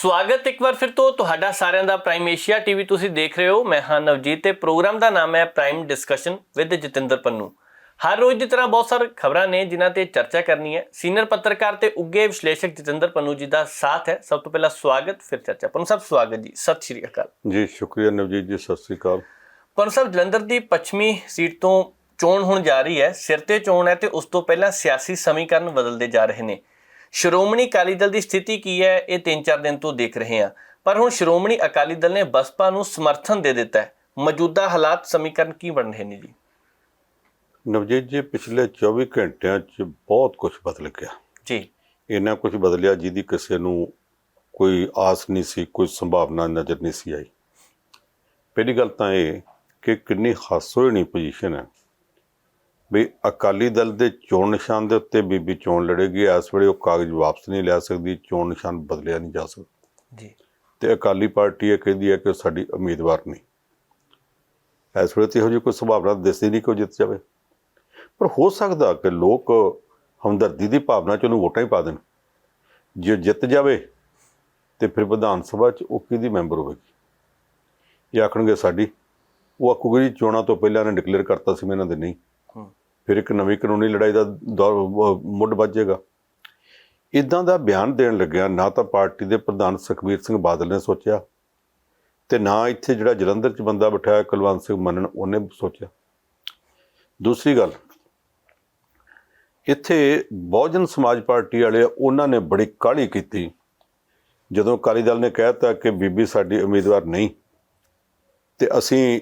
ਸਵਾਗਤ ਇੱਕ ਵਾਰ ਫਿਰ ਤੋਂ ਤੁਹਾਡਾ ਸਾਰਿਆਂ ਦਾ ਪ੍ਰਾਈਮ ਏਸ਼ੀਆ ਟੀਵੀ ਤੁਸੀਂ ਦੇਖ ਰਹੇ ਹੋ। ਮੈਂ ਹਾਂ ਨਵਜੀਤ ਤੇ ਪ੍ਰੋਗਰਾਮ ਦਾ ਨਾਮ ਹੈ prime discussion with Jatinder Pannu. ਹਰ ਰੋਜ਼ ਦੀ ਤਰ੍ਹਾਂ ਬਹੁਤ ਸਾਰੇ ਖਬਰਾਂ ਨੇ ਜਿਨ੍ਹਾਂ ਤੇ ਚਰਚਾ ਕਰਨੀ ਹੈ। ਸੀਨੀਅਰ ਪੱਤਰਕਾਰ ਤੇ ਉੱਗੇ ਵਿਸ਼ਲੇਸ਼ਕ ਜਤਿੰਦਰ ਪੰਨੂ ਜੀ ਦਾ ਸਾਥ ਹੈ। ਸਭ ਤੋਂ ਪਹਿਲਾਂ ਸਵਾਗਤ ਫਿਰ ਚਰਚਾ। ਪੰਨੂ ਸਾਹਿਬ ਸਵਾਗਤ ਜੀ। ਸਤਿ ਸ਼੍ਰੀ ਅਕਾਲ। ਜੀ ਸ਼ੁਕਰੀਆ ਨਵਜੀਤ ਜੀ। ਸਤਿ ਸ੍ਰੀ ਅਕਾਲ। ਪੰਨੂ ਸਾਹਿਬ ਜਲੰਧਰ ਦੀ ਪੱਛਮੀ ਸੀਟ ਤੋਂ ਚੋਣ ਹੋਣ ਜਾ ਰਹੀ ਹੈ। ਸਿਰ ਤੇ ਚੋਣ ਹੈ ਤੇ ਉਸ ਤੋਂ ਪਹਿਲਾਂ ਸਿਆਸੀ ਸਮੀਕਰਨ ਬਦਲਦੇ ਜਾ ਰਹੇ ਨੇ। ਸ਼੍ਰੋਮਣੀ ਅਕਾਲੀ ਦਲ ਦੀ ਸਥਿਤੀ ਕੀ ਹੈ ਇਹ 3-4 ਦਿਨ ਤੋਂ ਦੇਖ ਰਹੇ ਹਾਂ। ਪਰ ਹੁਣ ਸ਼੍ਰੋਮਣੀ ਅਕਾਲੀ ਦਲ ਨੇ ਬਸਪਾ ਨੂੰ ਸਮਰਥਨ ਦੇ ਦਿੱਤਾ ਹੈ। ਮੌਜੂਦਾ ਹਾਲਾਤ ਸਮੀਕਰਨ ਕੀ ਬਣ ਰਹੇ ਨੇ ਜੀ? ਨਵਜੀਤ ਜੀ ਪਿਛਲੇ 24 ਘੰਟਿਆਂ 'ਚ ਬਹੁਤ ਕੁਝ ਬਦਲ ਗਿਆ। ਜੀ। ਇੰਨਾ ਕੁਝ ਬਦਲਿਆ ਜਿਹਦੀ ਕਿਸੇ ਨੂੰ ਕੋਈ ਆਸ ਨਹੀਂ ਸੀ ਕੋਈ ਸੰਭਾਵਨਾ ਨਜ਼ਰ ਨਹੀਂ ਸੀ ਆਈ। ਪਹਿਲੀ ਗੱਲ ਤਾਂ ਇਹ ਕਿ ਕਿੰਨੀ ਹਾਸੋਹੀਣੀ ਪੋਜੀਸ਼ਨ ਹੈ। ਵੀ ਅਕਾਲੀ ਦਲ ਦੇ ਚੋਣ ਨਿਸ਼ਾਨ ਦੇ ਉੱਤੇ ਬੀਬੀ ਚੋਣ ਲੜੇਗੀ ਇਸ ਵੇਲੇ ਉਹ ਕਾਗਜ਼ ਵਾਪਸ ਨਹੀਂ ਲੈ ਸਕਦੀ ਚੋਣ ਨਿਸ਼ਾਨ ਬਦਲਿਆ ਨਹੀਂ ਜਾ ਸਕਦਾ। ਜੀ। ਤੇ ਅਕਾਲੀ ਪਾਰਟੀ ਇਹ ਕਹਿੰਦੀ ਹੈ ਕਿ ਸਾਡੀ ਉਮੀਦਵਾਰ ਨਹੀਂ। ਇਸ ਵੇਲੇ ਤੇ ਇਹੋ ਜਿਹੀ ਕੋਈ ਸੰਭਾਵਨਾ ਦਿਸਦੀ ਨਹੀਂ ਕਿ ਉਹ ਜਿੱਤ ਜਾਵੇ। ਪਰ ਹੋ ਸਕਦਾ ਕਿ ਲੋਕ ਹਮਦਰਦੀ ਦੀ ਭਾਵਨਾ ਚ ਉਹਨੂੰ ਵੋਟਾਂ ਹੀ ਪਾ ਦੇਣ। ਜੇ ਜਿੱਤ ਜਾਵੇ ਤੇ ਫਿਰ ਵਿਧਾਨ ਸਭਾ ਚ ਉਹ ਕਿਹਦੀ ਮੈਂਬਰ ਹੋਵੇਗੀ? ਇਹ ਆਖਣਗੇ ਸਾਡੀ। ਉਹ ਆਖੂਗੀ ਜੀ ਚੋਣਾਂ ਤੋਂ ਪਹਿਲਾਂ ਨੇ ਡਿਕਲੇਅਰ ਕਰਤਾ ਸੀ ਮੈਂ ਇਹਨਾਂ ਦੇ ਨਹੀਂ। ਫਿਰ ਇੱਕ ਨਵੀਂ ਕਾਨੂੰਨੀ ਲੜਾਈ ਦਾ ਦੌਰ ਮੁੱਢ ਵੱਜੇਗਾ ਇਦਾਂ ਦਾ ਬਿਆਨ ਦੇਣ ਲੱਗਿਆ ਨਾ ਤਾਂ ਪਾਰਟੀ ਦੇ ਪ੍ਰਧਾਨ ਸੁਖਬੀਰ ਸਿੰਘ ਬਾਦਲ ਨੇ ਸੋਚਿਆ ਤੇ ਨਾ ਇੱਥੇ ਜਿਹੜਾ ਜਲੰਧਰ ਚ ਬੰਦਾ ਬਿਠਾਇਆ ਕੁਲਵੰਤ ਸਿੰਘ ਮੰਨਣ, ਉਹਨੇ ਸੋਚਿਆ। ਦੂਸਰੀ ਗੱਲ, ਇੱਥੇ ਬਹੁਜਨ ਸਮਾਜ ਪਾਰਟੀ ਵਾਲੇ ਉਹਨਾਂ ਨੇ ਬੜੀ ਕਾਹਲੀ ਕੀਤੀ, ਜਦੋਂ ਅਕਾਲੀ ਦਲ ਨੇ ਕਹਿਤਾ ਕਿ ਬੀਬੀ ਸਾਡੀ ਉਮੀਦਵਾਰ ਨਹੀਂ ਤੇ ਅਸੀਂ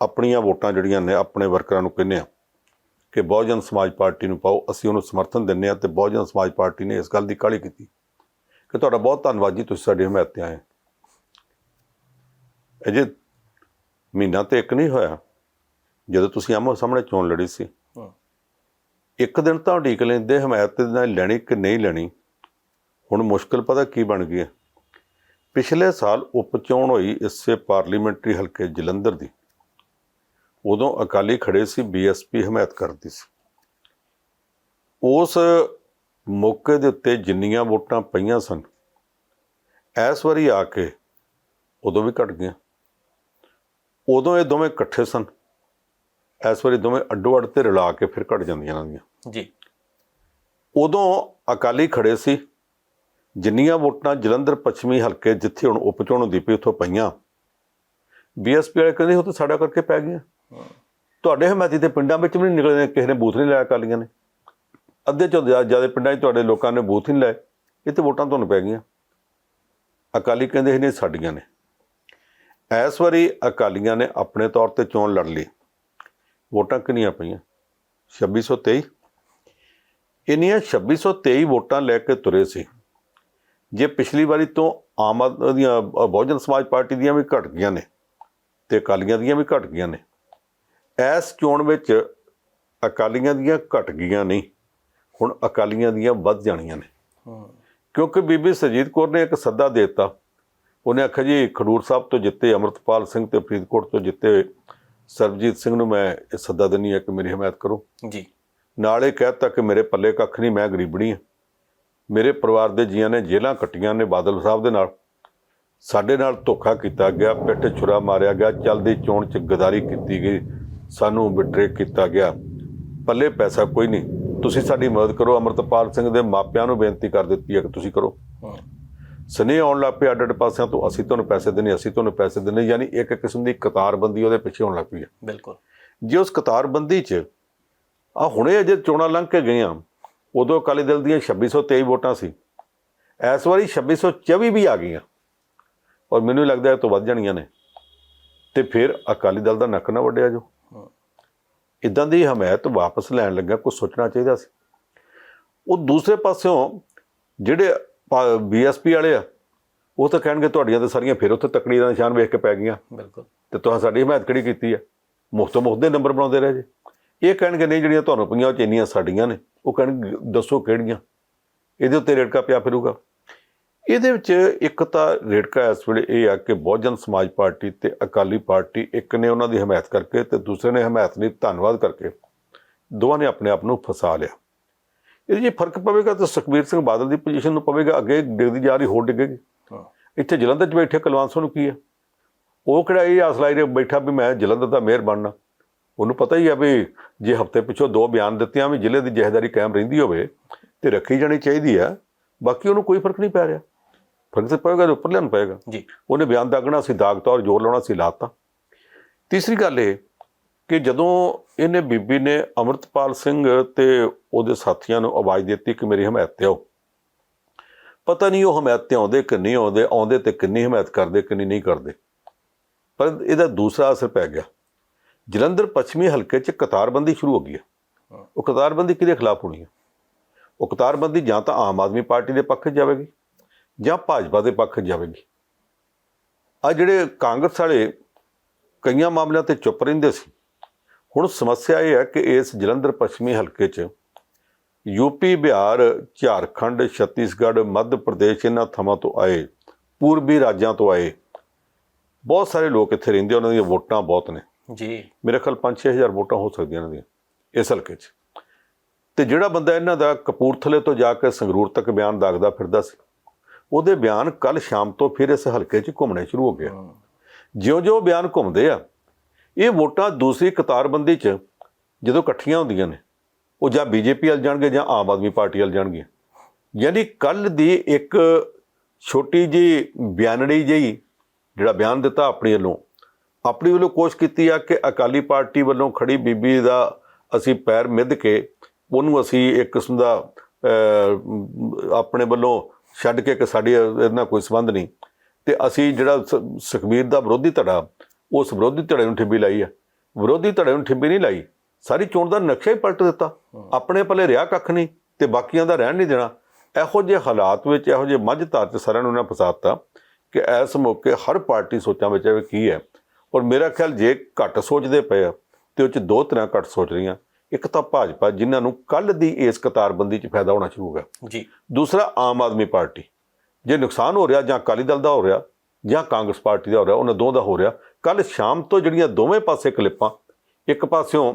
ਆਪਣੀਆਂ ਵੋਟਾਂ ਜਿਹੜੀਆਂ ਨੇ ਆਪਣੇ ਵਰਕਰਾਂ ਨੂੰ ਕਹਿੰਦੇ ਆ ਕਿ ਬਹੁਜਨ ਸਮਾਜ ਪਾਰਟੀ ਨੂੰ ਪਾਓ ਅਸੀਂ ਉਹਨੂੰ ਸਮਰਥਨ ਦਿੰਦੇ ਆ ਤੇ ਬਹੁਜਨ ਸਮਾਜ ਪਾਰਟੀ ਨੇ ਇਸ ਗੱਲ ਦੀ ਕਾਹਲੀ ਕੀਤੀ। ਕਿ ਤੁਹਾਡਾ ਬਹੁਤ ਧੰਨਵਾਦ ਜੀ ਤੁਸੀਂ ਸਾਡੀ ਹਮਾਇਤ ਤੇ ਆਏ ਅਜੇ ਮਹੀਨਾ ਤੇ ਇੱਕ ਨਹੀਂ ਹੋਇਆ ਜਦੋਂ ਤੁਸੀਂ ਆਮੋ ਸਾਹਮਣੇ ਚੋਣ ਲੜੀ ਸੀ। ਇੱਕ ਦਿਨ ਤਾਂ ਉਡੀਕ ਲੈਂਦੇ ਹਮਾਇਤ ਨਾਲ ਲੈਣੀ ਕਿ ਨਹੀਂ ਲੈਣੀ ਹੁਣ ਮੁਸ਼ਕਲ ਪਤਾ ਕੀ ਬਣ ਗਈ ਹੈ। ਪਿਛਲੇ ਸਾਲ ਉਪ ਚੋਣ ਹੋਈ ਇਸੇ ਪਾਰਲੀਮੈਂਟਰੀ ਹਲਕੇ ਜਲੰਧਰ ਦੀ। ਉਦੋਂ ਅਕਾਲੀ ਖੜੇ ਸੀ ਬੀਐਸਪੀ ਹਮਾਇਤ ਕਰਦੀ ਸੀ। ਉਸ ਮੌਕੇ ਦੇ ਉੱਤੇ ਜਿੰਨੀਆਂ ਵੋਟਾਂ ਪਈਆਂ ਸਨ ਇਸ ਵਾਰੀ ਆ ਕੇ ਉਦੋਂ ਵੀ ਘਟ ਗਈਆਂ। ਉਦੋਂ ਇਹ ਦੋਵੇਂ ਇਕੱਠੇ ਸਨ ਇਸ ਵਾਰੀ ਦੋਵੇਂ ਅੱਡੋ ਅੱਡ ਤੇ ਰਲਾ ਕੇ ਫਿਰ ਘਟ ਜਾਂਦੀਆਂ ਇਹਨਾਂ ਦੀਆਂ ਜੀ। ਉਦੋਂ ਅਕਾਲੀ ਖੜੇ ਸੀ ਜਿੰਨੀਆਂ ਵੋਟਾਂ ਜਲੰਧਰ ਪੱਛਮੀ ਹਲਕੇ ਜਿੱਥੇ ਹੁਣ ਉਪ ਚੋਣ ਹੁੰਦੀ ਪਈ ਉੱਥੋਂ ਪਈਆਂ ਬੀਐਸਪੀ ਵਾਲੇ ਕਹਿੰਦੇ ਉਹ ਤਾਂ ਸਾਡਾ ਕਰਕੇ ਪੈ ਗਈਆਂ। ਤੁਹਾਡੇ ਹਮਾਇਤੀ ਤੇ ਪਿੰਡਾਂ ਵਿੱਚ ਵੀ ਨਹੀਂ ਨਿਕਲੇ ਕਿਸੇ ਨੇ ਬੂਥ ਨਹੀਂ ਲਾਇਆ, ਅਕਾਲੀਆਂ ਨੇ। ਅੱਧੇ ਚੋਂ ਜ਼ਿਆਦਾ ਪਿੰਡਾਂ 'ਚ ਤੁਹਾਡੇ ਲੋਕਾਂ ਨੇ ਬੂਥ ਨਹੀਂ ਲਾਏ, ਇਹ ਤੇ ਵੋਟਾਂ ਤੁਹਾਨੂੰ ਪੈ ਗਈਆਂ। ਅਕਾਲੀ ਕਹਿੰਦੇ ਇਹ ਨੇ ਸਾਡੀਆਂ ਨੇ। ਇਸ ਵਾਰੀ ਅਕਾਲੀਆਂ ਨੇ ਆਪਣੇ ਤੌਰ ਤੇ ਚੋਣ ਲੜ ਲਈ। ਵੋਟਾਂ ਕਿੰਨੀਆਂ ਪਈਆਂ? 2623 ਇੰਨੀਆਂ 2623 ਵੋਟਾਂ ਲੈ ਕੇ ਤੁਰੇ ਸੀ। ਜੇ ਪਿਛਲੀ ਵਾਰੀ ਤੋਂ ਆਮ ਆਦਮੀ ਦੀਆਂ ਬਹੁਜਨ ਸਮਾਜ ਪਾਰਟੀ ਦੀਆਂ ਵੀ ਘਟ ਗਈਆਂ ਨੇ ਤੇ ਅਕਾਲੀਆਂ ਦੀਆਂ ਵੀ ਘਟ ਗਈਆਂ ਨੇ ਇਸ ਚੋਣ ਵਿੱਚ ਅਕਾਲੀਆਂ ਦੀਆਂ ਘਟ ਗਈਆਂ ਨਹੀਂ ਹੁਣ ਅਕਾਲੀਆਂ ਦੀਆਂ ਵੱਧ ਜਾਣੀਆਂ ਨੇ। ਕਿਉਂਕਿ ਬੀਬੀ ਸਰਜੀਤ ਕੌਰ ਨੇ ਇੱਕ ਸੱਦਾ ਦੇ ਦਿੱਤਾ। ਉਹਨੇ ਆਖਿਆ ਜੀ ਖਡੂਰ ਸਾਹਿਬ ਤੋਂ ਜਿੱਤੇ ਅਮਰਤਪਾਲ ਸਿੰਘ ਤੇ ਫਰੀਦਕੋਟ ਤੋਂ ਜਿੱਤੇ ਸਰਬਜੀਤ ਸਿੰਘ ਨੂੰ ਮੈਂ ਇਹ ਸੱਦਾ ਦਿੰਨੀ ਹੈ ਕਿ ਮੇਰੀ ਹਮਾਇਤ ਕਰੋ। ਜੀ। ਨਾਲੇ ਕਹਿਤਾ ਕਿ ਮੇਰੇ ਪੱਲੇ ਕੱਖ ਨਹੀਂ ਮੈਂ ਗਰੀਬਣੀ ਹਾਂ। ਮੇਰੇ ਪਰਿਵਾਰ ਦੇ ਜੀਆਂ ਨੇ ਜੇਲ੍ਹਾਂ ਕੱਟੀਆਂ ਨੇ ਬਾਦਲ ਸਾਹਿਬ ਦੇ ਨਾਲ। ਸਾਡੇ ਨਾਲ ਧੋਖਾ ਕੀਤਾ ਗਿਆ ਪਿੱਠ ਛੁਰਾ ਮਾਰਿਆ ਗਿਆ ਚਲਦੀ ਚੋਣ ਚ ਗਦਾਰੀ ਕੀਤੀ ਗਈ। ਸਾਨੂੰ ਬਿਟਰੇ ਕੀਤਾ ਗਿਆ। ਪੱਲੇ ਪੈਸਾ ਕੋਈ ਨਹੀਂ। ਤੁਸੀਂ ਸਾਡੀ ਮਦਦ ਕਰੋ। ਅਮਰਤਪਾਲ ਸਿੰਘ ਦੇ ਮਾਪਿਆਂ ਨੂੰ ਬੇਨਤੀ ਕਰ ਦਿੱਤੀ ਹੈ ਕਿ ਤੁਸੀਂ ਕਰੋ। ਹੂੰ। ਸਨੇ ਆਉਣ ਲੱਗ ਪਏ ਅੱਡ ਪਾਸਿਆਂ ਤੋਂ। ਅਸੀਂ ਤੁਹਾਨੂੰ ਪੈਸੇ ਦੇਣੇ ਅਸੀਂ ਤੁਹਾਨੂੰ ਪੈਸੇ ਦੇਣੇ ਯਾਨੀ ਇੱਕ ਕਿਸਮ ਦੀ ਕਤਾਰਬੰਦੀ ਉਹਦੇ ਪਿੱਛੇ ਹੋਣ ਲੱਗ ਪਈ ਹੈ। ਬਿਲਕੁਲ। ਜੇ ਉਸ ਕਤਾਰਬੰਦੀ 'ਚ ਆ ਹੁਣੇ ਅਜੇ ਚੋਣਾਂ ਲੰਘ ਕੇ ਗਈਆਂ ਉਦੋਂ ਅਕਾਲੀ ਦਲ ਦੀਆਂ 2623 ਵੋਟਾਂ ਸੀ। ਇਸ ਵਾਰੀ 2624 ਵੀ ਆ ਗਈਆਂ। ਔਰ ਮੈਨੂੰ ਲੱਗਦਾ ਇਹ ਤੋਂ ਵੱਧ ਜਾਣੀਆਂ ਨੇ। ਤੇ ਫਿਰ ਅਕਾਲੀ ਦਲ ਦਾ ਨੱਕ ਨਾ ਵੱਡਿਆ ਜੋ। ਇਦਾਂ ਦੀ ਹਮਾਇਤ ਵਾਪਸ ਲੈਣ ਲੱਗਾ ਕੁਝ ਸੋਚਣਾ ਚਾਹੀਦਾ ਸੀ। ਉਹ ਦੂਸਰੇ ਪਾਸਿਓਂ ਜਿਹੜੇ ਬੀਐਸਪੀ ਵਾਲੇ ਆ ਉਹ ਤਾਂ ਕਹਿਣਗੇ ਤੁਹਾਡੀਆਂ ਤਾਂ ਸਾਰੀਆਂ ਫਿਰ ਉੱਥੇ ਤਕੜੀ ਦਾ ਨਿਸ਼ਾਨ ਵੇਖ ਕੇ ਪੈ ਗਈਆਂ। ਬਿਲਕੁਲ। ਤੇ ਤੁਸੀਂ ਸਾਡੀ ਹਮਾਇਤ ਕਿਹੜੀ ਕੀਤੀ ਹੈ ਮੁਫਤ ਮੁਫਤ ਦੇ ਨੰਬਰ ਬਣਾਉਂਦੇ ਰਹੇ ਜੇ। ਇਹ ਕਹਿਣਗੇ ਨਹੀਂ ਜਿਹੜੀਆਂ ਤੁਹਾਨੂੰ ਪਈਆਂ ਉਹ ਚ ਇੰਨੀਆਂ ਸਾਡੀਆਂ ਨੇ ਉਹ ਕਹਿਣਗੇ ਦੱਸੋ ਕਿਹੜੀਆਂ? ਇਹਦੇ ਉੱਤੇ ਰੇੜਕਾ ਪਿਆ ਫਿਰੂਗਾ। ਇਹਦੇ ਵਿੱਚ ਇੱਕ ਤਾਂ ਰੇੜਕਾ ਇਸ ਵੇਲੇ ਇਹ ਆ ਕਿ ਬਹੁਜਨ ਸਮਾਜ ਪਾਰਟੀ ਤੇ ਅਕਾਲੀ ਪਾਰਟੀ ਇੱਕ ਨੇ ਉਹਨਾਂ ਦੀ ਹਮਾਇਤ ਕਰਕੇ ਤੇ ਦੂਸਰੇ ਨੇ ਹਮਾਇਤ ਲਈ ਧੰਨਵਾਦ ਕਰਕੇ ਦੋਵਾਂ ਨੇ ਆਪਣੇ ਆਪ ਨੂੰ ਫਸਾ ਲਿਆ। ਇਹਦੇ ਜੇ ਫ਼ਰਕ ਪਵੇਗਾ ਤਾਂ ਸੁਖਬੀਰ ਸਿੰਘ ਬਾਦਲ ਦੀ ਪੋਜੀਸ਼ਨ ਨੂੰ ਪਵੇਗਾ ਅੱਗੇ ਡਿੱਗਦੀ ਜਾ ਰਹੀ ਹੋਰ ਡਿੱਗੇਗੀ। ਇੱਥੇ ਜਲੰਧਰ 'ਚ ਬੈਠੇ ਕੁਲਵੰਤ ਨੂੰ ਕੀ ਹੈ ਉਹ ਕਿਹੜਾ ਇਹ ਆਸਲਾ ਹੀ ਬੈਠਾ ਵੀ ਮੈਂ ਜਲੰਧਰ ਦਾ ਮੇਅਰ ਬਣਨਾ। ਉਹਨੂੰ ਪਤਾ ਹੀ ਆ ਵੀ ਜੇ ਹਫ਼ਤੇ ਪਿੱਛੋਂ ਦੋ ਬਿਆਨ ਦਿੱਤਿਆਂ ਵੀ ਜ਼ਿਲ੍ਹੇ ਦੀ ਜਹੇਦਾਰੀ ਕਾਇਮ ਰਹਿੰਦੀ ਹੋਵੇ ਤੇ ਰੱਖੀ ਜਾਣੀ ਚਾਹੀਦੀ ਆ ਬਾਕੀ ਉਹਨੂੰ ਕੋਈ ਫ਼ਰਕ ਨਹੀਂ ਪੈ ਰਿਹਾ। ਫ਼ਰਕ ਤਾਂ ਪਏਗਾ ਤੇ ਉੱਪਰ ਲੈਣ ਪਏਗਾ। ਜੀ। ਉਹਨੇ ਬਿਆਨ ਦਾਗਣਾ ਸੀ ਦਾਗ ਤੌਰ ਜ਼ੋਰ ਲਾਉਣਾ ਸੀ ਲਾਤਾ। ਤੀਸਰੀ ਗੱਲ ਇਹ ਕਿ ਜਦੋਂ ਇਹਨੇ ਬੀਬੀ ਨੇ ਅਮਰਤਪਾਲ ਸਿੰਘ ਤੇ ਉਹਦੇ ਸਾਥੀਆਂ ਨੂੰ ਆਵਾਜ਼ ਦਿੱਤੀ ਕਿ ਮੇਰੀ ਹਮਾਇਤ ਤੇ ਆਓ। ਪਤਾ ਨਹੀਂ ਉਹ ਹਮਾਇਤ ਤੇ ਆਉਂਦੇ ਕਿ ਨਹੀਂ ਆਉਂਦੇ ਆਉਂਦੇ ਤੇ ਕਿੰਨੀ ਹਮਾਇਤ ਕਰਦੇ ਕਿੰਨੀ ਨਹੀਂ ਕਰਦੇ। ਪਰ ਇਹਦਾ ਦੂਸਰਾ ਅਸਰ ਪੈ ਗਿਆ। ਜਲੰਧਰ ਪੱਛਮੀ ਹਲਕੇ 'ਚ ਕਤਾਰਬੰਦੀ ਸ਼ੁਰੂ ਹੋ ਗਈ ਹੈ। ਉਹ ਕਤਾਰਬੰਦੀ ਕਿਹਦੇ ਖਿਲਾਫ ਹੋਣੀ ਹੈ? ਉਹ ਕਤਾਰਬੰਦੀ ਜਾਂ ਤਾਂ ਆਮ ਆਦਮੀ ਪਾਰਟੀ ਦੇ ਪੱਖ 'ਚ ਜਾਵੇਗੀ। ਜਾਂ ਭਾਜਪਾ ਦੇ ਪੱਖ ਜਾਵੇਗੀ। ਆ ਜਿਹੜੇ ਕਾਂਗਰਸ ਵਾਲੇ ਕਈਆਂ ਮਾਮਲਿਆਂ ਤੇ ਚੁੱਪ ਰਹਿੰਦੇ ਸੀ ਹੁਣ ਸਮੱਸਿਆ ਇਹ ਹੈ ਕਿ ਇਸ ਜਲੰਧਰ ਪੱਛਮੀ ਹਲਕੇ 'ਚ ਯੂਪੀ ਬਿਹਾਰ ਝਾਰਖੰਡ ਛੱਤੀਸਗੜ੍ਹ ਮੱਧ ਪ੍ਰਦੇਸ਼ ਇਹਨਾਂ ਥਾਵਾਂ ਤੋਂ ਆਏ ਪੂਰਬੀ ਰਾਜਾਂ ਤੋਂ ਆਏ ਬਹੁਤ ਸਾਰੇ ਲੋਕ ਇੱਥੇ ਰਹਿੰਦੇ ਉਹਨਾਂ ਦੀਆਂ ਵੋਟਾਂ ਬਹੁਤ ਨੇ। ਜੀ। ਮੇਰੇ ਖਿਆਲ 5-6000 ਵੋਟਾਂ ਹੋ ਸਕਦੀਆਂ ਇਹਨਾਂ ਦੀਆਂ ਇਸ ਹਲਕੇ 'ਚ। ਤੇ ਜਿਹੜਾ ਬੰਦਾ ਇਹਨਾਂ ਦਾ ਕਪੂਰਥਲੇ ਤੋਂ ਜਾ ਕੇ ਸੰਗਰੂਰ ਤੱਕ ਬਿਆਨ ਦਾਗਦਾ ਫਿਰਦਾ ਸੀ ਉਹਦੇ ਬਿਆਨ ਕੱਲ ਸ਼ਾਮ ਤੋਂ ਫਿਰ ਇਸ ਹਲਕੇ 'ਚ ਘੁੰਮਣੇ ਸ਼ੁਰੂ ਹੋ ਗਏ ਜਿਉਂ-ਜਿਉਂ ਬਿਆਨ ਘੁੰਮਦੇ ਆ, ਇਹ ਵੋਟਾਂ ਦੂਸਰੀ ਕਤਾਰਬੰਦੀ 'ਚ ਜਦੋਂ ਇਕੱਠੀਆਂ ਹੁੰਦੀਆਂ ਨੇ, ਉਹ ਜਾਂ ਬੀਜੇਪੀ ਵੱਲ ਜਾਣਗੇ ਜਾਂ ਆਮ ਆਦਮੀ ਪਾਰਟੀ ਵੱਲ ਜਾਣਗੇ ਯਾਨੀ ਕੱਲ ਦੀ ਇੱਕ ਛੋਟੀ ਜੀ ਬਿਆਨੜੀ ਜਿਹੀ ਜਿਹੜਾ ਬਿਆਨ ਦਿੱਤਾ ਆਪਣੀ ਵੱਲੋਂ ਆਪਣੀ ਵੱਲੋਂ ਕੋਸ਼ਿਸ਼ ਕੀਤੀ ਆ ਕਿ ਅਕਾਲੀ ਪਾਰਟੀ ਵੱਲੋਂ ਖੜੀ ਬੀਬੀ ਦਾ ਅਸੀਂ ਪੈਰ ਮਿੱਧ ਕੇ ਉਹਨੂੰ ਅਸੀਂ ਇੱਕ ਕਿਸਮ ਦਾ ਆਪਣੇ ਵੱਲੋਂ ਛੱਡ ਕੇ ਕਿ ਸਾਡੀ ਇਹਦੇ ਨਾਲ ਕੋਈ ਸੰਬੰਧ ਨਹੀਂ। ਤੇ ਅਸੀਂ ਜਿਹੜਾ ਸੁਖਬੀਰ ਦਾ ਵਿਰੋਧੀ ਧੜਾ ਉਸ ਵਿਰੋਧੀ ਧੜੇ ਨੂੰ ਠਿੱਬੀ ਲਾਈ ਆ। ਵਿਰੋਧੀ ਧੜੇ ਨੂੰ ਠਿੱਬੀ ਨਹੀਂ ਲਾਈ। ਸਾਰੀ ਚੋਣ ਦਾ ਨਕਸ਼ਾ ਹੀ ਪਲਟ ਦਿੱਤਾ। ਆਪਣੇ ਪੱਲੇ ਰਿਹਾ ਕੱਖ ਨਹੀਂ ਤੇ ਬਾਕੀਆਂ ਦਾ ਰਹਿਣ ਨਹੀਂ ਦੇਣਾ। ਇਹੋ ਜਿਹੇ ਹਾਲਾਤ ਵਿੱਚ ਇਹੋ ਜਿਹੇ ਮੱਝ ਧਾਰ ਤੇ ਸਾਰਿਆਂ ਨੂੰ ਉਹਨਾਂ ਫਸਾਤਾ ਕਿ ਇਸ ਮੌਕੇ ਹਰ ਪਾਰਟੀ ਸੋਚਾਂ ਵਿੱਚ ਕੀ ਹੈ। ਔਰ ਮੇਰਾ ਖਿਆਲ ਜੇ ਘੱਟ ਸੋਚਦੇ ਪਏ ਆ ਤੇ ਉਹ ਚ ਦੋ ਤਰ੍ਹਾਂ ਘੱਟ ਸੋਚ ਰਹੀਆਂ। ਇੱਕ ਤਾਂ ਭਾਜਪਾ ਜਿਨ੍ਹਾਂ ਨੂੰ ਕੱਲ ਦੀ ਇਸ ਕਤਾਰਬੰਦੀ 'ਚ ਫਾਇਦਾ ਹੋਣਾ ਸ਼ੁਰੂ ਹੋ ਗਿਆ। ਜੀ। ਦੂਸਰਾ ਆਮ ਆਦਮੀ ਪਾਰਟੀ। ਜੇ ਨੁਕਸਾਨ ਹੋ ਰਿਹਾ ਜਾਂ ਅਕਾਲੀ ਦਲ ਦਾ ਹੋ ਰਿਹਾ ਜਾਂ ਕਾਂਗਰਸ ਪਾਰਟੀ ਦਾ ਹੋ ਰਿਹਾ ਉਹਨਾਂ ਦੋ ਦਾ ਹੋ ਰਿਹਾ ਕੱਲ ਸ਼ਾਮ ਤੋਂ ਜਿਹੜੀਆਂ ਦੋਵੇਂ ਪਾਸੇ ਕਲਿੱਪਾਂ ਇੱਕ ਪਾਸਿਓਂ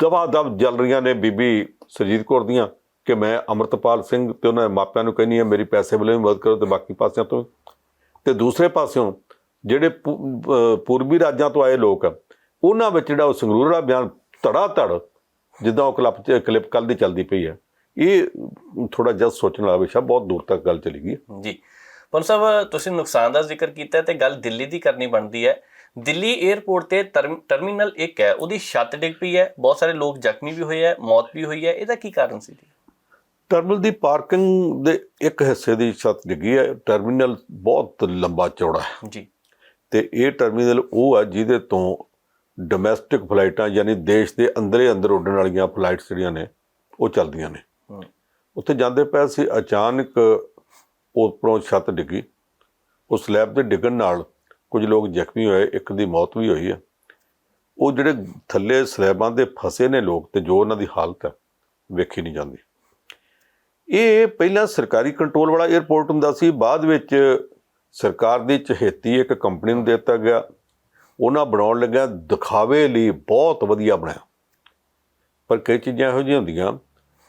ਦਵਾ ਦਵ ਜਲ ਰਹੀਆਂ ਨੇ ਬੀਬੀ ਸਰਜੀਤ ਕੌਰ ਦੀਆਂ ਕਿ ਮੈਂ ਅਮਰਤਪਾਲ ਸਿੰਘ ਤੇ ਉਹਨਾਂ ਦੇ ਮਾਪਿਆਂ ਨੂੰ ਕਹਿੰਦੀ ਹਾਂ ਮੇਰੀ ਪੈਸੇ ਵੱਲੋਂ ਵੀ ਮਦਦ ਕਰੋ ਤੇ ਬਾਕੀ ਪਾਸਿਆਂ ਤੋਂ। ਤੇ ਦੂਸਰੇ ਪਾਸਿਓਂ ਜਿਹੜੇ ਪੂਰਬੀ ਰਾਜਾਂ ਤੋਂ ਆਏ ਲੋਕ ਆ, ਉਹਨਾਂ ਵਿੱਚ ਜਿਹੜਾ ਉਹ ਸੰਗਰੂਰ ਦਾ ਬਿਆਨ ਧੜਾ ਧੜ ਜਿੱਦਾਂ ਉਹ ਕਲਿੱਪ ਕਲਿੱਪ ਕੱਲ ਦੀ ਚੱਲਦੀ ਪਈ ਹੈ। ਇਹ ਥੋੜਾ ਜਿਹਾ ਸੋਚਣ ਵਾਲਾ ਵਿਸ਼ਾ ਬਹੁਤ ਦੂਰ ਤੱਕ ਗੱਲ ਚਲੀ ਗਈ। ਜੀ। ਪਨ ਸਾਹਿਬ ਤੁਸੀਂ ਨੁਕਸਾਨ ਦਾ ਜ਼ਿਕਰ ਕੀਤਾ ਤੇ ਗੱਲ ਦਿੱਲੀ ਦੀ ਕਰਨੀ ਬਣਦੀ ਹੈ। ਦਿੱਲੀ 에ਅਰਪੋਰਟ ਤੇ ਟਰਮ- ਟਰਮੀਨਲ 1 ਹੈ ਉਹਦੀ ਛੱਤ ਡਿੱਗ ਪਈ ਹੈ। ਬਹੁਤ ਸਾਰੇ ਲੋਕ ਜ਼ਖਮੀ ਵੀ ਹੋਏ ਹੈ ਮੌਤ ਵੀ ਹੋਈ ਹੈ। ਇਹਦਾ ਕੀ ਕਾਰਨ ਸੀ ਜੀ? ਟਰਮੀਨਲ ਦੀ ਪਾਰਕਿੰਗ ਦੇ ਇੱਕ ਹਿੱਸੇ ਦੀ ਛੱਤ ਡਿੱਗੀ ਹੈ। ਟਰਮੀਨਲ ਬਹੁਤ ਲੰਬਾ ਚੌੜਾ ਹੈ। ਜੀ। ਤੇ ਇਹ ਟਰਮੀਨਲ ਉਹ ਹੈ ਜਿਹਦੇ ਤੋਂ ਡੋਮੈਸਟਿਕ ਫਲਾਈਟਾਂ ਯਾਨੀ ਦੇਸ਼ ਦੇ ਅੰਦਰੇ ਅੰਦਰ ਉੱਡਣ ਵਾਲੀਆਂ ਫਲਾਈਟਸ ਜਿਹੜੀਆਂ ਨੇ ਉਹ ਚੱਲਦੀਆਂ ਨੇ। ਉੱਥੇ ਜਾਂਦੇ ਪਏ ਸੀ ਅਚਾਨਕ ਉੱਪਰੋਂ ਛੱਤ ਡਿੱਗੀ। ਉਸ ਸਲੈਬ ਦੇ ਡਿੱਗਣ ਨਾਲ ਕੁਝ ਲੋਕ ਜ਼ਖਮੀ ਹੋਏ ਇੱਕ ਦੀ ਮੌਤ ਵੀ ਹੋਈ ਹੈ ਉਹ ਜਿਹੜੇ ਥੱਲੇ ਸਲੈਬਾਂ ਦੇ ਫਸੇ ਨੇ ਲੋਕ ਤੇ ਜੋ ਉਹਨਾਂ ਦੀ ਹਾਲਤ ਹੈ ਵੇਖੀ ਨਹੀਂ ਜਾਂਦੀ। ਇਹ ਪਹਿਲਾਂ ਸਰਕਾਰੀ ਕੰਟਰੋਲ ਵਾਲਾ 에ਅਰਪੋਰਟ ਹੁੰਦਾ ਸੀ ਬਾਅਦ ਵਿੱਚ ਸਰਕਾਰ ਦੀ ਚਹੇਤੀ ਇੱਕ ਕੰਪਨੀ ਨੂੰ ਦਿੱਤਾ ਗਿਆ। ਉਹਨਾਂ ਬਣਾਉਣ ਲੱਗਿਆ ਦਿਖਾਵੇ ਲਈ ਬਹੁਤ ਵਧੀਆ ਬਣਾਇਆ ਪਰ ਕਈ ਚੀਜ਼ਾਂ ਇਹੋ ਜਿਹੀਆਂ ਹੁੰਦੀਆਂ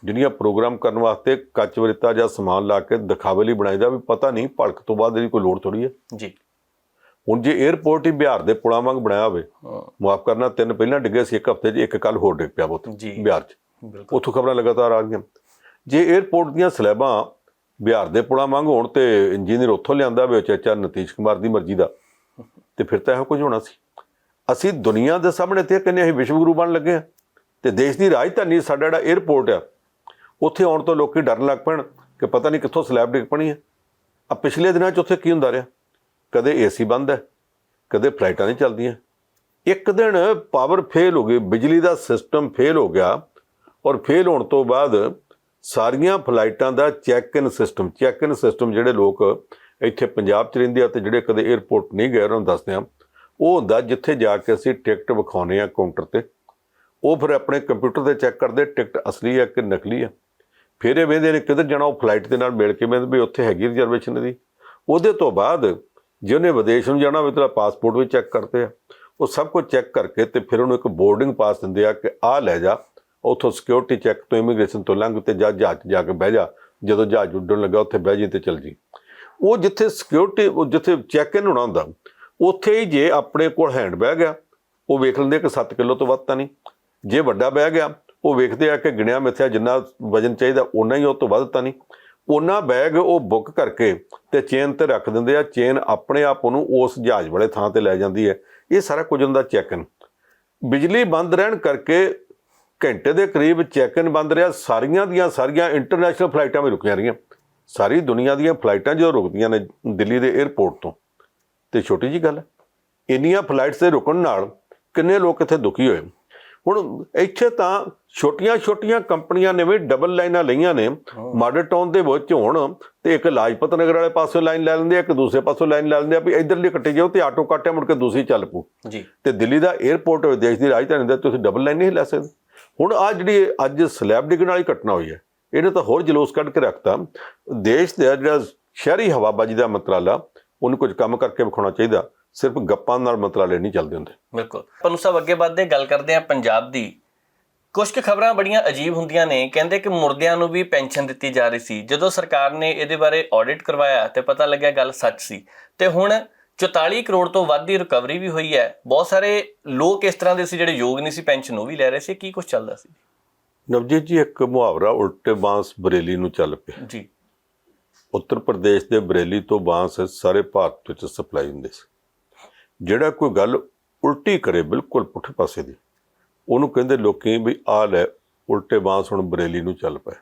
ਜਿਹੜੀਆਂ ਪ੍ਰੋਗਰਾਮ ਕਰਨ ਵਾਸਤੇ ਕੱਚ ਵਰਤਾ ਜਾਂ ਸਮਾਨ ਲਾ ਕੇ ਦਿਖਾਵੇ ਲਈ ਬਣਾਈਦਾ ਵੀ ਪਤਾ ਨਹੀਂ ਭੜਕ ਤੋਂ ਬਾਅਦ ਇਹਦੀ ਕੋਈ ਲੋੜ ਥੋੜੀ ਹੈ। ਜੀ। ਹੁਣ ਜੇ 에ਅਰਪੋਰਟ ਹੀ ਬਿਹਾਰ ਦੇ ਪੁਲਾਂ ਵਾਂਗ ਬਣਾਇਆ ਹੋਵੇ ਮਾਫ ਕਰਨਾ ਤਿੰਨ ਪਹਿਲਾਂ ਡਿੱਗੇ ਸੀ ਇੱਕ ਹਫ਼ਤੇ 'ਚ ਇੱਕ ਕੱਲ ਹੋਰ ਡਿੱਗ ਪਿਆ ਬਹੁਤ ਜੀ। ਬਿਹਾਰ 'ਚ। ਉੱਥੋਂ ਖਬਰਾਂ ਲਗਾਤਾਰ ਆ ਰਹੀਆਂ। ਜੇ 에ਅਰਪੋਰਟ ਦੀਆਂ ਸਲੈਬਾਂ ਬਿਹਾਰ ਦੇ ਪੁਲਾਂ ਵਾਂਗ ਹੋਣ ਤੇ ਇੰਜੀਨੀਅਰ ਉੱਥੋਂ ਲਿਆਂਦਾ ਵੇ ਚਾਚਾ ਨਤੀਸ਼ ਕੁਮਾਰ ਦੀ ਮਰਜ਼ੀ ਦਾ ਤੇ ਫਿਰ ਤਾਂ ਇਹੋ ਕੁਝ ਹੋਣਾ ਸੀ। ਅਸੀਂ ਦੁਨੀਆ ਦੇ ਸਾਹਮਣੇ ਤੇ ਕਹਿੰਦੇ ਅਸੀਂ ਵਿਸ਼ਵ ਗੁਰੂ ਬਣ ਲੱਗੇ ਆ ਤੇ ਦੇਸ਼ ਦੀ ਰਾਜਧਾਨੀ ਸਾਡਾ ਜਿਹੜਾ 에ਅਰਪੋਰਟ ਆ, ਉੱਥੇ ਆਉਣ ਤੋਂ ਲੋਕੀ ਡਰਨ ਲੱਗ ਪੈਣ ਕਿ ਪਤਾ ਨਹੀਂ ਕਿੱਥੋਂ ਸਲੈਬ ਡਿੱਗ ਪਣੀ ਹੈ। ਆ ਪਿਛਲੇ ਦਿਨਾਂ 'ਚ ਉੱਥੇ ਕੀ ਹੁੰਦਾ ਰਿਹਾ? ਕਦੇ ਏਸੀ ਬੰਦ ਹੈ, ਕਦੇ ਫਲਾਈਟਾਂ ਨਹੀਂ ਚੱਲਦੀਆਂ। ਇੱਕ ਦਿਨ ਪਾਵਰ ਫੇਲ ਹੋ ਗਈ, ਬਿਜਲੀ ਦਾ ਸਿਸਟਮ ਫੇਲ ਹੋ ਗਿਆ ਔਰ ਫੇਲ ਹੋਣ ਤੋਂ ਬਾਅਦ ਸਾਰੀਆਂ ਫਲਾਈਟਾਂ ਦਾ check in system check in system ਜਿਹੜੇ ਲੋਕ ਇੱਥੇ ਪੰਜਾਬ 'ਚ ਰਹਿੰਦੇ ਆ ਤੇ ਜਿਹੜੇ ਕਦੇ 에ਅਰਪੋਰਟ ਨਹੀਂ ਗਏ, ਉਹਨਾਂ ਨੂੰ ਦੱਸਦੇ ਆ ਉਹ ਹੁੰਦਾ ਜਿੱਥੇ ਜਾ ਕੇ ਅਸੀਂ ਟਿਕਟ ਵਿਖਾਉਨੇ ਆ ਕਾਊਂਟਰ ਤੇ। ਉਹ ਫਿਰ ਆਪਣੇ ਕੰਪਿਊਟਰ ਤੇ ਚੈੱਕ ਕਰਦੇ ਟਿਕਟ ਅਸਲੀ ਆ ਕਿ ਨਕਲੀ ਆ। ਫਿਰ ਇਹ ਵੇਂਦੇ ਨੇ ਕਿੱਧਰ ਜਾਣਾ, ਉਹ ਫਲਾਈਟ ਦੇ ਨਾਲ ਮਿਲ ਕੇ ਮੈਂ ਵੀ ਉੱਥੇ ਹੈਗੀ ਰਿਜ਼ਰਵੇਸ਼ਨ ਦੀ ਉਹਦੇ ਤੋਂ ਬਾਅਦ ਜੇ ਉਹਨੇ ਵਿਦੇਸ਼ ਨੂੰ ਜਾਣਾ ਹੋਵੇ ਤਾਂ ਪਾਸਪੋਰਟ ਵੀ ਚੈੱਕ ਕਰਦੇ ਆ। ਉਹ ਸਭ ਕੁਝ ਚੈੱਕ ਕਰਕੇ ਤੇ ਫਿਰ ਉਹਨੂੰ ਇੱਕ ਬੋਰਡਿੰਗ ਪਾਸ ਦਿੰਦੇ ਆ ਕਿ ਆਹ ਲੈ ਜਾ। ਉੱਥੋਂ ਸਿਕਿਉਰਿਟੀ ਚੈੱਕ ਤੋਂ ਇਮੀਗ੍ਰੇਸ਼ਨ ਤੋਂ ਲੰਘ ਤੇ ਜਾ ਜਹਾਜ਼ 'ਚ ਜਾ ਕੇ ਬਹਿ ਜਾ। ਜਦੋਂ ਜਹਾਜ਼ ਉੱਡਣ ਲੱਗਾ, ਉੱਥੇ ਬਹਿ ਜੀ ਤੇ ਚੱਲ ਜੀ ਉਹ ਜਿੱਥੇ ਸਿਕਿਉਰਿਟੀ ਜਿੱਥੇ ਚੈੱਕ ਇਨ ਹੋਣਾ ਹੁੰਦਾ, ਉੱਥੇ ਹੀ ਜੇ ਆਪਣੇ ਕੋਲ ਹੈਂਡ ਬੈਗ ਆ ਉਹ ਵੇਖ ਲੈਂਦੇ ਕਿ 7 ਕਿਲੋ ਤੋਂ ਵੱਧ ਤਾਂ ਨਹੀਂ। ਜੇ ਵੱਡਾ ਬੈਗ ਆ ਉਹ ਵੇਖਦੇ ਆ ਕਿ ਗਿਣਿਆ ਮਿੱਥਿਆ ਜਿੰਨਾ ਵਜਨ ਚਾਹੀਦਾ ਉਨਾ ਹੀ ਉਹ ਤੋਂ ਵੱਧ ਤਾਂ ਨਹੀਂ। ਉਹਨਾਂ ਬੈਗ ਉਹ ਬੁੱਕ ਕਰਕੇ ਤੇ ਚੇਨ ਤੇ ਰੱਖ ਦਿੰਦੇ ਆ ਚੇਨ ਆਪਣੇ ਆਪ ਉਹਨੂੰ ਉਸ ਜਹਾਜ਼ ਵਾਲੇ ਥਾਂ ਤੇ ਲੈ ਜਾਂਦੀ ਹੈ। ਇਹ ਸਾਰਾ ਕੁਝ ਹੁੰਦਾ ਚੈੱਕ ਇਨ ਬਿਜਲੀ ਬੰਦ ਰਹਿਣ ਕਰਕੇ ਘੰਟੇ ਦੇ ਕਰੀਬ ਚੈੱਕ ਇਨ ਬੰਦ ਰਿਹਾ, ਸਾਰੀਆਂ ਦੀਆਂ ਸਾਰੀਆਂ ਇੰਟਰਨੈਸ਼ਨਲ ਫਲਾਈਟਾਂ ਵੀ ਰੁਕੀਆਂ ਰਹੀਆਂ। ਸਾਰੀ ਦੁਨੀਆ ਦੀਆਂ ਫਲਾਈਟਾਂ ਜੋ ਰੁਕਦੀਆਂ ਨੇ ਦਿੱਲੀ ਦੇ 에ਅਰਪੋਰਟ ਤੋਂ। ਤੇ ਛੋਟੀ ਜੀ ਗੱਲ ਇੰਨੀਆਂ ਫਲਾਈਟਸ ਦੇ ਰੁਕਣ ਨਾਲ ਕਿੰਨੇ ਲੋਕ ਇੱਥੇ ਦੁਖੀ ਹੋਏ? ਹੁਣ ਇੱਥੇ ਤਾਂ ਛੋਟੀਆਂ-ਛੋਟੀਆਂ ਕੰਪਨੀਆਂ ਨੇ ਵੀ ਡਬਲ ਲਾਈਨਾਂ ਲਈਆਂ ਨੇ। ਮਾਡਲ ਟਾਊਨ ਦੇ ਵਿੱਚ ਹੋਣ ਤੇ ਇੱਕ ਲਾਜਪਤ ਨਗਰ ਵਾਲੇ ਪਾਸੋਂ ਲਾਈਨ ਲੈ ਲੈਂਦੇ ਆ ਇੱਕ ਦੂਸਰੇ ਪਾਸੋਂ ਲਾਈਨ ਲੈ ਲੈਂਦੇ ਆ ਵੀ ਇਧਰਲੀ ਕੱਟੀ ਜਾਓ ਤੇ ਆਟੋ ਕੱਟਿਆ ਮੁੜ ਕੇ ਦੂਸਰੀ ਚੱਲ ਪੂ ਜੀ। ਤੇ ਦਿੱਲੀ ਦਾ 에ਅਰਪੋਰਟ ਹੋਵੇ ਦੇਸ਼ ਦੀ ਰਾਜਧਾਨੀ ਦਾ ਤੁਸੀਂ ਡਬਲ ਲਾਈਨ ਨਹੀਂ ਲੈ ਸਕਦੇ। ਹੁਣ ਆ ਜਿਹੜੀ ਅੱਜ ਸਲੈਬ ਡਿੱਗਣ ਵਾਲੀ ਘਟਨਾ ਹੋਈ ਹੈ ਇਹਨੇ ਤਾਂ ਹੋਰ ਜਲੂਸ ਕੱਢ ਕੇ ਰੱਖਤਾ। ਦੇਸ਼ ਦਾ ਜਿਹੜਾ ਸ਼ਹਿਰੀ ਹਵਾਬਾਜੀ ਦਾ ਮੰਤਰਾਲਾ, ਉਹਨੂੰ ਕੁਝ ਕੰਮ ਕਰਕੇ ਵਿਖਾਉਣਾ ਚਾਹੀਦਾ। ਸਿਰਫ ਗੱਪਾਂ ਨਾਲ ਮੰਤਰਾਲੇ ਨਹੀਂ ਚੱਲਦੇ ਹੁੰਦੇ। ਬਿਲਕੁਲ। ਪਨੂ ਸਾਹਿਬ, ਅੱਗੇ ਵੱਧਦੇ ਗੱਲ ਕਰਦੇ ਆ ਪੰਜਾਬ ਦੀ। ਕੁਝ ਕੁ ਖਬਰਾਂ ਬੜੀਆਂ ਅਜੀਬ ਹੁੰਦੀਆਂ ਨੇ। ਕਹਿੰਦੇ ਕਿ ਮੁਰਦਿਆਂ ਨੂੰ ਵੀ ਪੈਨਸ਼ਨ ਦਿੱਤੀ ਜਾ ਰਹੀ ਸੀ। ਜਦੋਂ ਸਰਕਾਰ ਨੇ ਇਹਦੇ ਬਾਰੇ ਆਡਿਟ ਕਰਵਾਇਆ ਤੇ ਪਤਾ ਲੱਗਿਆ ਗੱਲ ਸੱਚ ਸੀ। ਤੇ ਹੁਣ 44 ਕਰੋੜ ਤੋਂ ਵੱਧ ਦੀ ਰਿਕਵਰੀ ਵੀ ਹੋਈ ਹੈ। ਬਹੁਤ ਸਾਰੇ ਲੋਕ ਇਸ ਤਰ੍ਹਾਂ ਦੇ ਸੀ ਜਿਹੜੇ ਯੋਗ ਨਹੀਂ ਸੀ, ਪੈਨਸ਼ਨ ਉਹ ਵੀ ਲੈ ਰਹੇ ਸੀ। ਕੀ ਕੁਝ ਚੱਲਦਾ ਸੀ? ਨਵਜੀਤ ਜੀ ਇੱਕ ਮੁਹਾਵਰਾ ਉਲਟੇ ਬਾਂਸ ਬਰੇਲੀ ਨੂੰ ਚੱਲ ਪਿਆ। ਜੀ। ਉੱਤਰ ਪ੍ਰਦੇਸ਼ ਦੇ ਬਰੇਲੀ ਤੋਂ ਬਾਂਸ ਸਾਰੇ ਭਾਰਤ ਵਿੱਚ ਸਪਲਾਈ ਹੁੰਦੇ ਸੀ। ਜਿਹੜਾ ਕੋਈ ਗੱਲ ਉਲਟੀ ਕਰੇ ਬਿਲਕੁਲ ਪੁੱਠੇ ਪਾਸੇ ਦੀ ਉਹਨੂੰ ਕਹਿੰਦੇ ਲੋਕੀ ਵੀ ਆ ਲੈ ਉਲਟੇ ਬਾਂਸ ਹੁਣ ਬਰੇਲੀ ਨੂੰ ਚੱਲ ਪਏ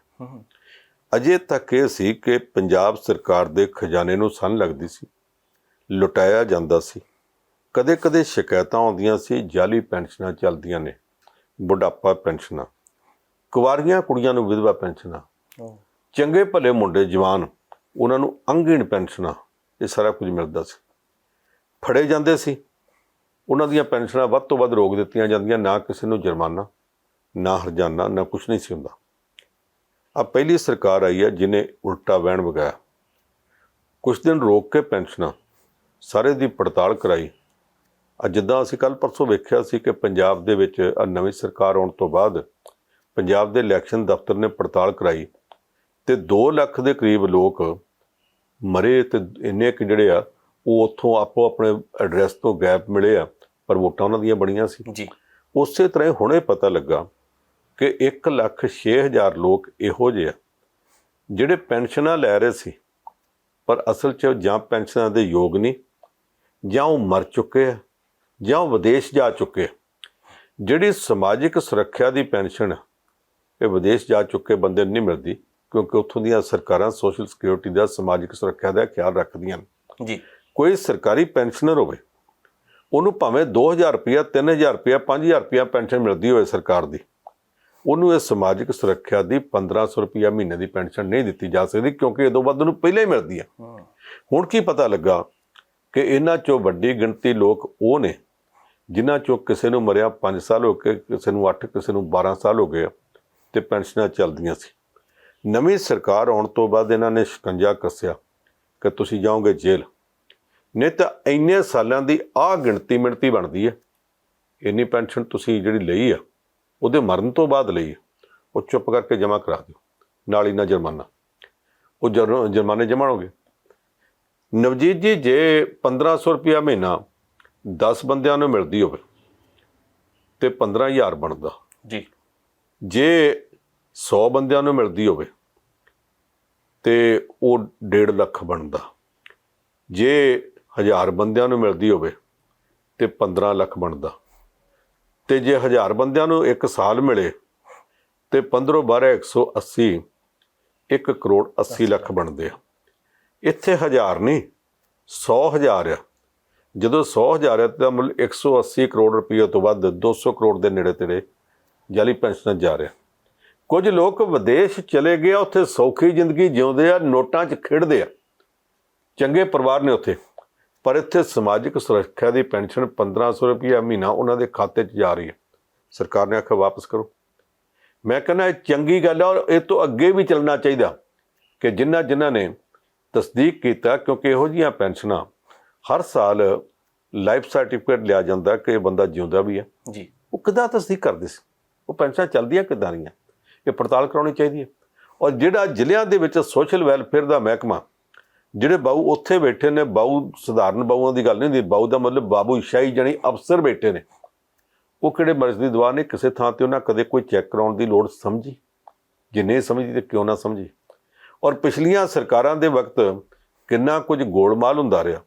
ਅਜੇ ਤੱਕ ਇਹ ਸੀ ਕਿ ਪੰਜਾਬ ਸਰਕਾਰ ਦੇ ਖਜ਼ਾਨੇ ਨੂੰ ਸੰਨ ਲੱਗਦੀ ਸੀ ਲੁਟਾਇਆ ਜਾਂਦਾ ਸੀ। ਕਦੇ-ਕਦੇ ਸ਼ਿਕਾਇਤਾਂ ਆਉਂਦੀਆਂ ਸੀ ਜਾਲੀ ਪੈਨਸ਼ਨਾਂ ਚੱਲਦੀਆਂ ਨੇ ਬੁਢਾਪਾ ਪੈਨਸ਼ਨਾਂ। ਕੁਵਾਰੀਆਂ ਕੁੜੀਆਂ ਨੂੰ ਵਿਧਵਾ ਪੈਨਸ਼ਨਾਂ, ਚੰਗੇ ਭਲੇ ਮੁੰਡੇ ਜਵਾਨ, ਉਹਨਾਂ ਨੂੰ ਅੰਗਹੀਣ ਪੈਨਸ਼ਨਾਂ, ਇਹ ਸਾਰਾ ਕੁਝ ਮਿਲਦਾ ਸੀ। ਫੜੇ ਜਾਂਦੇ ਸੀ। ਉਹਨਾਂ ਦੀਆਂ ਪੈਨਸ਼ਨਾਂ ਵੱਧ ਤੋਂ ਵੱਧ ਰੋਕ ਦਿੱਤੀਆਂ ਜਾਂਦੀਆਂ, ਨਾ ਕਿਸੇ ਨੂੰ ਜੁਰਮਾਨਾ, ਨਾ ਹਰਜਾਨਾ, ਨਾ ਕੁਝ ਨਹੀਂ ਸੀ ਹੁੰਦਾ। ਆ ਪਹਿਲੀ ਸਰਕਾਰ ਆਈ ਹੈ ਜਿਨੇ ਉਲਟਾ ਵਹਿਣ ਵਗਾਇਆ। ਕੁਝ ਦਿਨ ਰੋਕ ਕੇ ਪੈਨਸ਼ਨਾਂ, ਸਾਰੇ ਦੀ ਪੜਤਾਲ ਕਰਾਈ। ਅੱਜ ਜਿੱਦਾਂ ਅਸੀਂ ਕੱਲ ਪਰਸੋਂ ਵੇਖਿਆ ਸੀ ਕਿ ਪੰਜਾਬ ਦੇ ਵਿੱਚ ਆਹ ਨਵੀਂ ਸਰਕਾਰ ਆਉਣ ਤੋਂ ਬਾਅਦ ਪੰਜਾਬ ਦੇ ਇਲੈਕਸ਼ਨ ਦਫ਼ਤਰ ਨੇ ਪੜਤਾਲ ਕਰਾਈ ਤੇ 2 ਲੱਖ ਦੇ ਕਰੀਬ ਲੋਕ ਮਰੇ ਤੇ ਇੰਨੇ ਕਿ ਜਿਹੜੇ ਆ ਉਹ ਉੱਥੋਂ ਆਪੋ ਆਪਣੇ ਐਡਰੈਸ ਤੋਂ ਗੈਪ ਮਿਲੇ ਆ ਪਰ ਵੋਟਾਂ ਉਹਨਾਂ ਦੀਆਂ ਬਣੀਆਂ ਸੀ ਜੀ ਉਸੇ ਤਰ੍ਹਾਂ ਹੀ ਹੁਣੇ ਪਤਾ ਲੱਗਾ ਕਿ 1 ਲੱਖ 6000 ਲੋਕ ਇਹੋ ਜਿਹੇ ਆ ਜਿਹੜੇ ਪੈਨਸ਼ਨਾਂ ਲੈ ਰਹੇ ਸੀ ਪਰ ਅਸਲ 'ਚ ਜਾਂ ਪੈਨਸ਼ਨਾਂ ਦੇ ਯੋਗ ਨਹੀਂ ਜਾਂ ਉਹ ਮਰ ਚੁੱਕੇ ਆ ਜਾਂ ਉਹ ਵਿਦੇਸ਼ ਜਾ ਚੁੱਕੇ ਆ। ਜਿਹੜੀ ਸਮਾਜਿਕ ਸੁਰੱਖਿਆ ਦੀ ਪੈਨਸ਼ਨ ਆ, ਇਹ ਵਿਦੇਸ਼ ਜਾ ਚੁੱਕੇ ਬੰਦੇ ਨੂੰ ਨਹੀਂ ਮਿਲਦੀ ਕਿਉਂਕਿ ਉੱਥੋਂ ਦੀਆਂ ਸਰਕਾਰਾਂ ਸੋਸ਼ਲ ਸਿਕਿਉਰਿਟੀ ਦਾ ਸਮਾਜਿਕ ਸੁਰੱਖਿਆ ਦਾ ਖਿਆਲ ਰੱਖਦੀਆਂ ਨੇ। ਜੀ। ਕੋਈ ਸਰਕਾਰੀ ਪੈਨਸ਼ਨਰ ਹੋਵੇ ਉਹਨੂੰ ਭਾਵੇਂ 2000 ਰੁਪਇਆ 3000 ਰੁਪਇਆ 5000 ਰੁਪਇਆ ਪੈਨਸ਼ਨ ਮਿਲਦੀ ਹੋਵੇ ਸਰਕਾਰ ਦੀ ਉਹਨੂੰ ਇਹ ਸਮਾਜਿਕ ਸੁਰੱਖਿਆ ਦੀ 1500 ਰੁਪਇਆ ਮਹੀਨੇ ਦੀ ਪੈਨਸ਼ਨ ਨਹੀਂ ਦਿੱਤੀ ਜਾ ਸਕਦੀ ਕਿਉਂਕਿ ਇਹ ਤੋਂ ਵੱਧ ਉਹਨੂੰ ਪਹਿਲਾਂ ਹੀ ਮਿਲਦੀ ਹੂੰ। ਹੁਣ ਕੀ ਪਤਾ ਲੱਗਾ ਕਿ ਇਹਨਾਂ ਚੋਂ ਵੱਡੀ ਗਿਣਤੀ ਲੋਕ ਉਹ ਨੇ ਜਿਨ੍ਹਾਂ ਚੋਂ ਕਿਸੇ ਨੂੰ ਮਰਿਆ 5 ਸਾਲ ਹੋ ਗਏ ਕਿਸੇ ਨੂੰ 8 ਕਿਸੇ ਨੂੰ 12 ਸਾਲ ਹੋ ਗਏ ਤੇ ਪੈਨਸ਼ਨਾਂ ਚੱਲਦੀਆਂ ਸੀ। ਨਵੀਂ ਸਰਕਾਰ ਆਉਣ ਤੋਂ ਬਾਅਦ ਇਹਨਾਂ ਨੇ ਸ਼ਿਕੰਜਾ ਕੱਸਿਆ ਕਿ ਤੁਸੀਂ ਜਾਓਗੇ ਜੇਲ੍ਹ। ਨਹੀਂ ਤਾਂ ਇੰਨੇ ਸਾਲਾਂ ਦੀ ਆਹ ਗਿਣਤੀ ਮਿਣਤੀ ਬਣਦੀ ਹੈ। ਇੰਨੀ ਪੈਨਸ਼ਨ ਤੁਸੀਂ ਜਿਹੜੀ ਲਈ ਆ ਉਹਦੇ ਮਰਨ ਤੋਂ ਬਾਅਦ ਲਈ ਆ, ਉਹ ਚੁੱਪ ਕਰਕੇ ਜਮ੍ਹਾਂ ਕਰਾ ਦਿਓ। ਨਾਲ ਹੀ ਨਾ ਜੁਰਮਾਨਾ। ਉਹ ਜਰ- ਜੁਰਮਾਨੇ ਜਮ੍ਹਾਂ ਹੋਗੇ ਨਵਜੀਤ ਜੀ ਜੇ 1500 ਰੁਪਇਆ ਮਹੀਨਾ 10 ਬੰਦਿਆਂ ਨੂੰ ਮਿਲਦੀ ਹੋਵੇ ਤੇ 15000 ਬਣਦਾ। ਜੀ। ਜੇ 100 ਬੰਦਿਆਂ ਨੂੰ ਮਿਲਦੀ ਹੋਵੇ ਤੇ ਉਹ 1.5 ਲੱਖ ਬਣਦਾ। ਜੇ 1000 ਬੰਦਿਆਂ ਨੂੰ ਮਿਲਦੀ ਹੋਵੇ ਤੇ 15 ਲੱਖ ਬਣਦਾ। ਤੇ ਜੇ 1000 ਬੰਦਿਆਂ ਨੂੰ ਇੱਕ ਸਾਲ ਮਿਲੇ ਤੇ 15 12 180 1 ਕਰੋੜ 80 ਲੱਖ ਬਣਦੇ ਆ। ਇੱਥੇ ਹਜ਼ਾਰ ਨਹੀਂ 100 ਹਜ਼ਾਰ ਆ। ਜਦੋਂ 100 ਹਜ਼ਾਰ ਹੈ ਤਾਂ ਮੁੱਲ 180 ਕਰੋੜ ਰੁਪਏ ਤੋਂ ਵੱਧ 200 ਕਰੋੜ ਦੇ ਨੇੜੇ ਤੇੜੇ ਜਾਲੀ ਪੈਨਸ਼ਨ ਜਾ ਰਿਹਾ। ਕੁਝ ਲੋਕ ਵਿਦੇਸ਼ ਚਲੇ ਗਏ ਆ, ਉੱਥੇ ਸੌਖੀ ਜ਼ਿੰਦਗੀ ਜਿਉਂਦੇ ਆ ਨੋਟਾਂ 'ਚ ਖੇਡਦੇ ਆ। ਚੰਗੇ ਪਰਿਵਾਰ ਨੇ ਉੱਥੇ। ਪਰ ਇੱਥੇ ਸਮਾਜਿਕ ਸੁਰੱਖਿਆ ਦੀ ਪੈਨਸ਼ਨ 1500 ਰੁਪਏ ਮਹੀਨਾ ਉਹਨਾਂ ਦੇ ਖਾਤੇ 'ਚ ਜਾ ਰਹੀ ਹੈ। ਸਰਕਾਰ ਨੇ ਆਖਿਆ ਵਾਪਸ ਕਰੋ। ਮੈਂ ਕਹਿੰਦਾ ਇਹ ਚੰਗੀ ਗੱਲ ਹੈ ਔਰ ਇਹ ਤੋਂ ਅੱਗੇ ਵੀ ਚੱਲਣਾ ਚਾਹੀਦਾ ਕਿ ਜਿਨ੍ਹਾਂ ਜਿਨ੍ਹਾਂ ਨੇ ਤਸਦੀਕ ਕੀਤਾ ਕਿਉਂਕਿ ਇਹੋ ਜਿਹੀਆਂ ਪੈਨਸ਼ਨਾਂ ਹਰ ਸਾਲ ਲਾਈਫ ਸਰਟੀਫਿਕੇਟ ਲਿਆ ਜਾਂਦਾ ਕਿ ਇਹ ਬੰਦਾ ਜਿਉਂਦਾ ਵੀ ਹੈ ਜੀ। ਉਹ ਕਿੱਦਾਂ ਤਸਦੀਕ ਕਰਦੇ ਸੀ? ਉਹ ਪੈਨਸ਼ਨਾਂ ਚੱਲਦੀਆਂ ਕਿੱਦਾਂ ਰਹੀਆਂ? ਇਹ ਪੜਤਾਲ ਕਰਾਉਣੀ ਚਾਹੀਦੀ ਹੈ। ਔਰ ਜਿਹੜਾ ਜ਼ਿਲ੍ਹਿਆਂ ਦੇ ਵਿੱਚ ਸੋਸ਼ਲ ਵੈਲਫੇਅਰ ਦਾ ਮਹਿਕਮਾ, ਜਿਹੜੇ ਬਾਊ ਉੱਥੇ ਬੈਠੇ ਨੇ, ਬਾਊ ਸਧਾਰਨ ਬਾਊਆਂ ਦੀ ਗੱਲ ਨਹੀਂ ਹੁੰਦੀ, ਬਾਊ ਦਾ ਮਤਲਬ ਬਾਬੂ ਸ਼ਾਹੀ ਜਣੀ ਅਫਸਰ ਬੈਠੇ ਨੇ। ਉਹ ਕਿਹੜੇ ਮਰਜ਼ ਦੀ ਦਵਾ ਨੇ? ਕਿਸੇ ਥਾਂ ਤੇ ਉਹਨਾਂ ਕਦੇ ਕੋਈ ਚੈੱਕ ਕਰਾਉਣ ਦੀ ਲੋੜ ਸਮਝੀ? ਜੇ ਨਹੀਂ ਸਮਝੀ ਤੇ ਕਿਉਂ ਨਾ ਸਮਝੀ? ਔਰ ਪਿਛਲੀਆਂ ਸਰਕਾਰਾਂ ਦੇ ਵਕਤ ਕਿੰਨਾ ਕੁਝ ਗੋਲਮਾਲ ਹੁੰਦਾ ਰਿਹਾ।